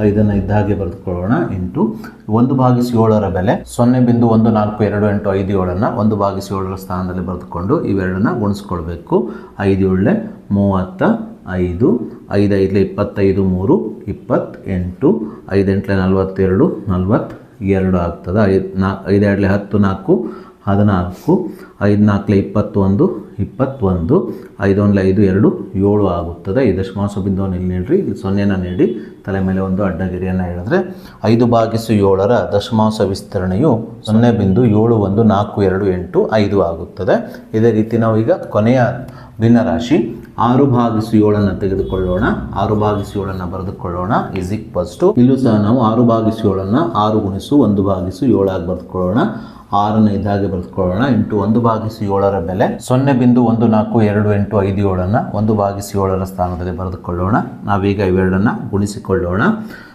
ಐದನ್ನು ಇದ್ದಾಗೆ ಬರೆದುಕೊಳ್ಳೋಣ. ಎಂಟು. ಒಂದು ಭಾಗಿಸು ಏಳರ ಬೆಲೆ ಸೊನ್ನೆ ಬಿಂದು ಒಂದು ನಾಲ್ಕು ಎರಡು ಎಂಟು ಐದು ಏಳನ್ನು ಒಂದು ಭಾಗಿಸು ಏಳರ ಸ್ಥಾನದಲ್ಲಿ ಬರೆದುಕೊಂಡು ಇವೆರಡನ್ನು ಗುಣಿಸ್ಕೊಳ್ಬೇಕು. ಐದು ಏಳೆ, ಮೂವತ್ತ ಐದು ಐದು ಐದಲೆ ಇಪ್ಪತ್ತೈದು, ಮೂರು, ಇಪ್ಪತ್ತೆಂಟು, ಐದೆಂಟ್ಲೆ ನಲವತ್ತೆರಡು ನಲವತ್ತು ಎರಡು ಆಗ್ತದೆ. ಐದು ನಾ, ಐದೆರಡಲೆ ಹತ್ತು, ನಾಲ್ಕು ಹದಿನಾಲ್ಕು ಐದು ನಾಲ್ಕಲೆ ಇಪ್ಪತ್ತೊಂದು ಇಪ್ಪತ್ತೊಂದು, ಐದೊಂದಲೆ ಐದು, ಎರಡು, ಏಳು ಆಗುತ್ತದೆ. ಈ ದಶಮಾಂಶ ಬಿಂದುವನ್ನು ಇಲ್ಲಿ ನೀಡ್ರಿ. ಇಲ್ಲಿ ಸೊನ್ನೆನ ನೀಡಿ. ತಲೆ ಮೇಲೆ ಒಂದು ಅಡ್ಡಗಿರಿಯನ್ನು ಹೇಳಿದ್ರೆ, ಐದು ಭಾಗಿಸು ಏಳರ ದಶಮಾಂಶ ವಿಸ್ತರಣೆಯು ಸೊನ್ನೆ ಬಿಂದು ಏಳು ಒಂದು ನಾಲ್ಕು ಎರಡು ಎಂಟು ಐದು ಆಗುತ್ತದೆ. ಇದೇ ರೀತಿ ನಾವು ಈಗ ಕೊನೆಯ ಭಿನ್ನರಾಶಿ. ಆರು ಭಾಗಿಸು ಏಳನ್ನು ತೆಗೆದುಕೊಳ್ಳೋಣ. ಆರು ಭಾಗಿಸು ಏಳನ್ನು ಬರೆದುಕೊಳ್ಳೋಣ. ಇಸ್ ಈಕ್ವಲ್ಸ್ ಇಲ್ಲೂ ಸಹ ನಾವು ಆರು ಭಾಗಿಸು ಏಳನ್ನು ಆರು ಗುಣಿಸು ಒಂದು ಭಾಗಿಸು ಏಳಾಗಿ ಬರೆದುಕೊಳ್ಳೋಣ. ಆರನ್ನು ಇದಾಗಿ ಬರೆದುಕೊಳ್ಳೋಣ ಇಂಟು ಒಂದು ಭಾಗಿಸಿ ಏಳರ ಬೆಲೆ. ಸೊನ್ನೆ ಬಿಂದು ಒಂದು ನಾಲ್ಕು, ಎರಡು, ಎಂಟು, ಐದು, ಏಳನ್ನು ಒಂದು ಭಾಗಿಸಿ ಏಳರ ಸ್ಥಾನದಲ್ಲಿ ಬರೆದುಕೊಳ್ಳೋಣ. ನಾವೀಗ ಇವೆರಡನ್ನು ಗುಣಿಸಿಕೊಳ್ಳೋಣ.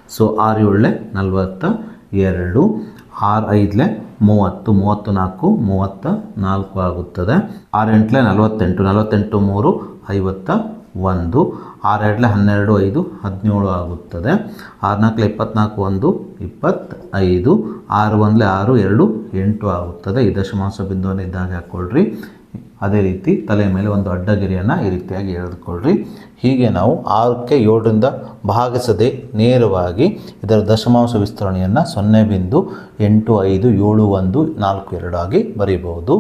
ಸೊ ಆರು ಏಳೆ ನಲವತ್ತ, ಎರಡು, ಆರು, ಐದಲೆ, ಮೂವತ್ತು ಮೂವತ್ತು, ನಾಲ್ಕು, ಮೂವತ್ತ ನಾಲ್ಕು ಆಗುತ್ತದೆ. ಆರು ಎಂಟಲೆ ನಲವತ್ತೆಂಟು ನಲವತ್ತೆಂಟು, ಮೂರು, ಐವತ್ತ ಒಂದು ಆರು ಎರಡಲೆ ಹನ್ನೆರಡು, ಐದು, ಹದಿನೇಳು ಆಗುತ್ತದೆ. ಆರು ನಾಲ್ಕಲೆ ಇಪ್ಪತ್ನಾಲ್ಕು, ಒಂದು, ಇಪ್ಪತ್ತೈದು, ಆರು ಒಂದಲೆ ಆರು, ಎರಡು, ಎಂಟು ಆಗುತ್ತದೆ. ಈ ದಶಮಾಂಶ ಬಿಂದುವನ್ನು ಇದ್ದಾಗ ಹಾಕ್ಕೊಳ್ರಿ. ಅದೇ ರೀತಿ ತಲೆಯ ಮೇಲೆ ಒಂದು ಅಡ್ಡಗಿರಿಯನ್ನು ಈ ರೀತಿಯಾಗಿ ಎಳೆದುಕೊಳ್ಳ್ರಿ ಹೀಗೆ ನಾವು ಆರಕ್ಕೆ ಏಳರಿಂದ ಭಾಗಿಸದೆ ನೇರವಾಗಿ ಇದರ ದಶಮಾಂಶ ವಿಸ್ತರಣೆಯನ್ನು ಸೊನ್ನೆ ಬಿಂದು ಎಂಟು ಐದು ಏಳು ಒಂದು ನಾಲ್ಕು ಎರಡಾಗಿ ಬರೀಬಹುದು.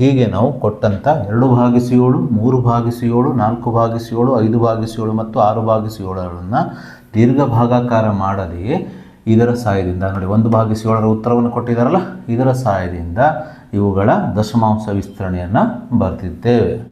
ಹೀಗೆ ನಾವು ಕೊಟ್ಟಂಥ ಎರಡು ಭಾಗಿಸಿ ಏಳು ಮೂರು ಭಾಗಿಸಿ ಏಳು ನಾಲ್ಕು ಭಾಗಿಸಿ ಏಳು ಐದು ಭಾಗಿಸಿ ಏಳು ಮತ್ತು ಆರು ಭಾಗಿಸಿ ಏಳುಗಳನ್ನು ದೀರ್ಘ ಭಾಗಾಕಾರ ಮಾಡದೆಯೇ ಇದರ ಸಹಾಯದಿಂದ ನೋಡಿ ಒಂದು ಭಾಗಿಸಿ ಏಳರ ಉತ್ತರವನ್ನು ಕೊಟ್ಟಿದ್ದಾರಲ್ಲ ಇದರ ಸಹಾಯದಿಂದ ಇವುಗಳ ದಶಮಾಂಶ ವಿಸ್ತರಣೆಯನ್ನು ಬರೆದಿದ್ದೇವೆ.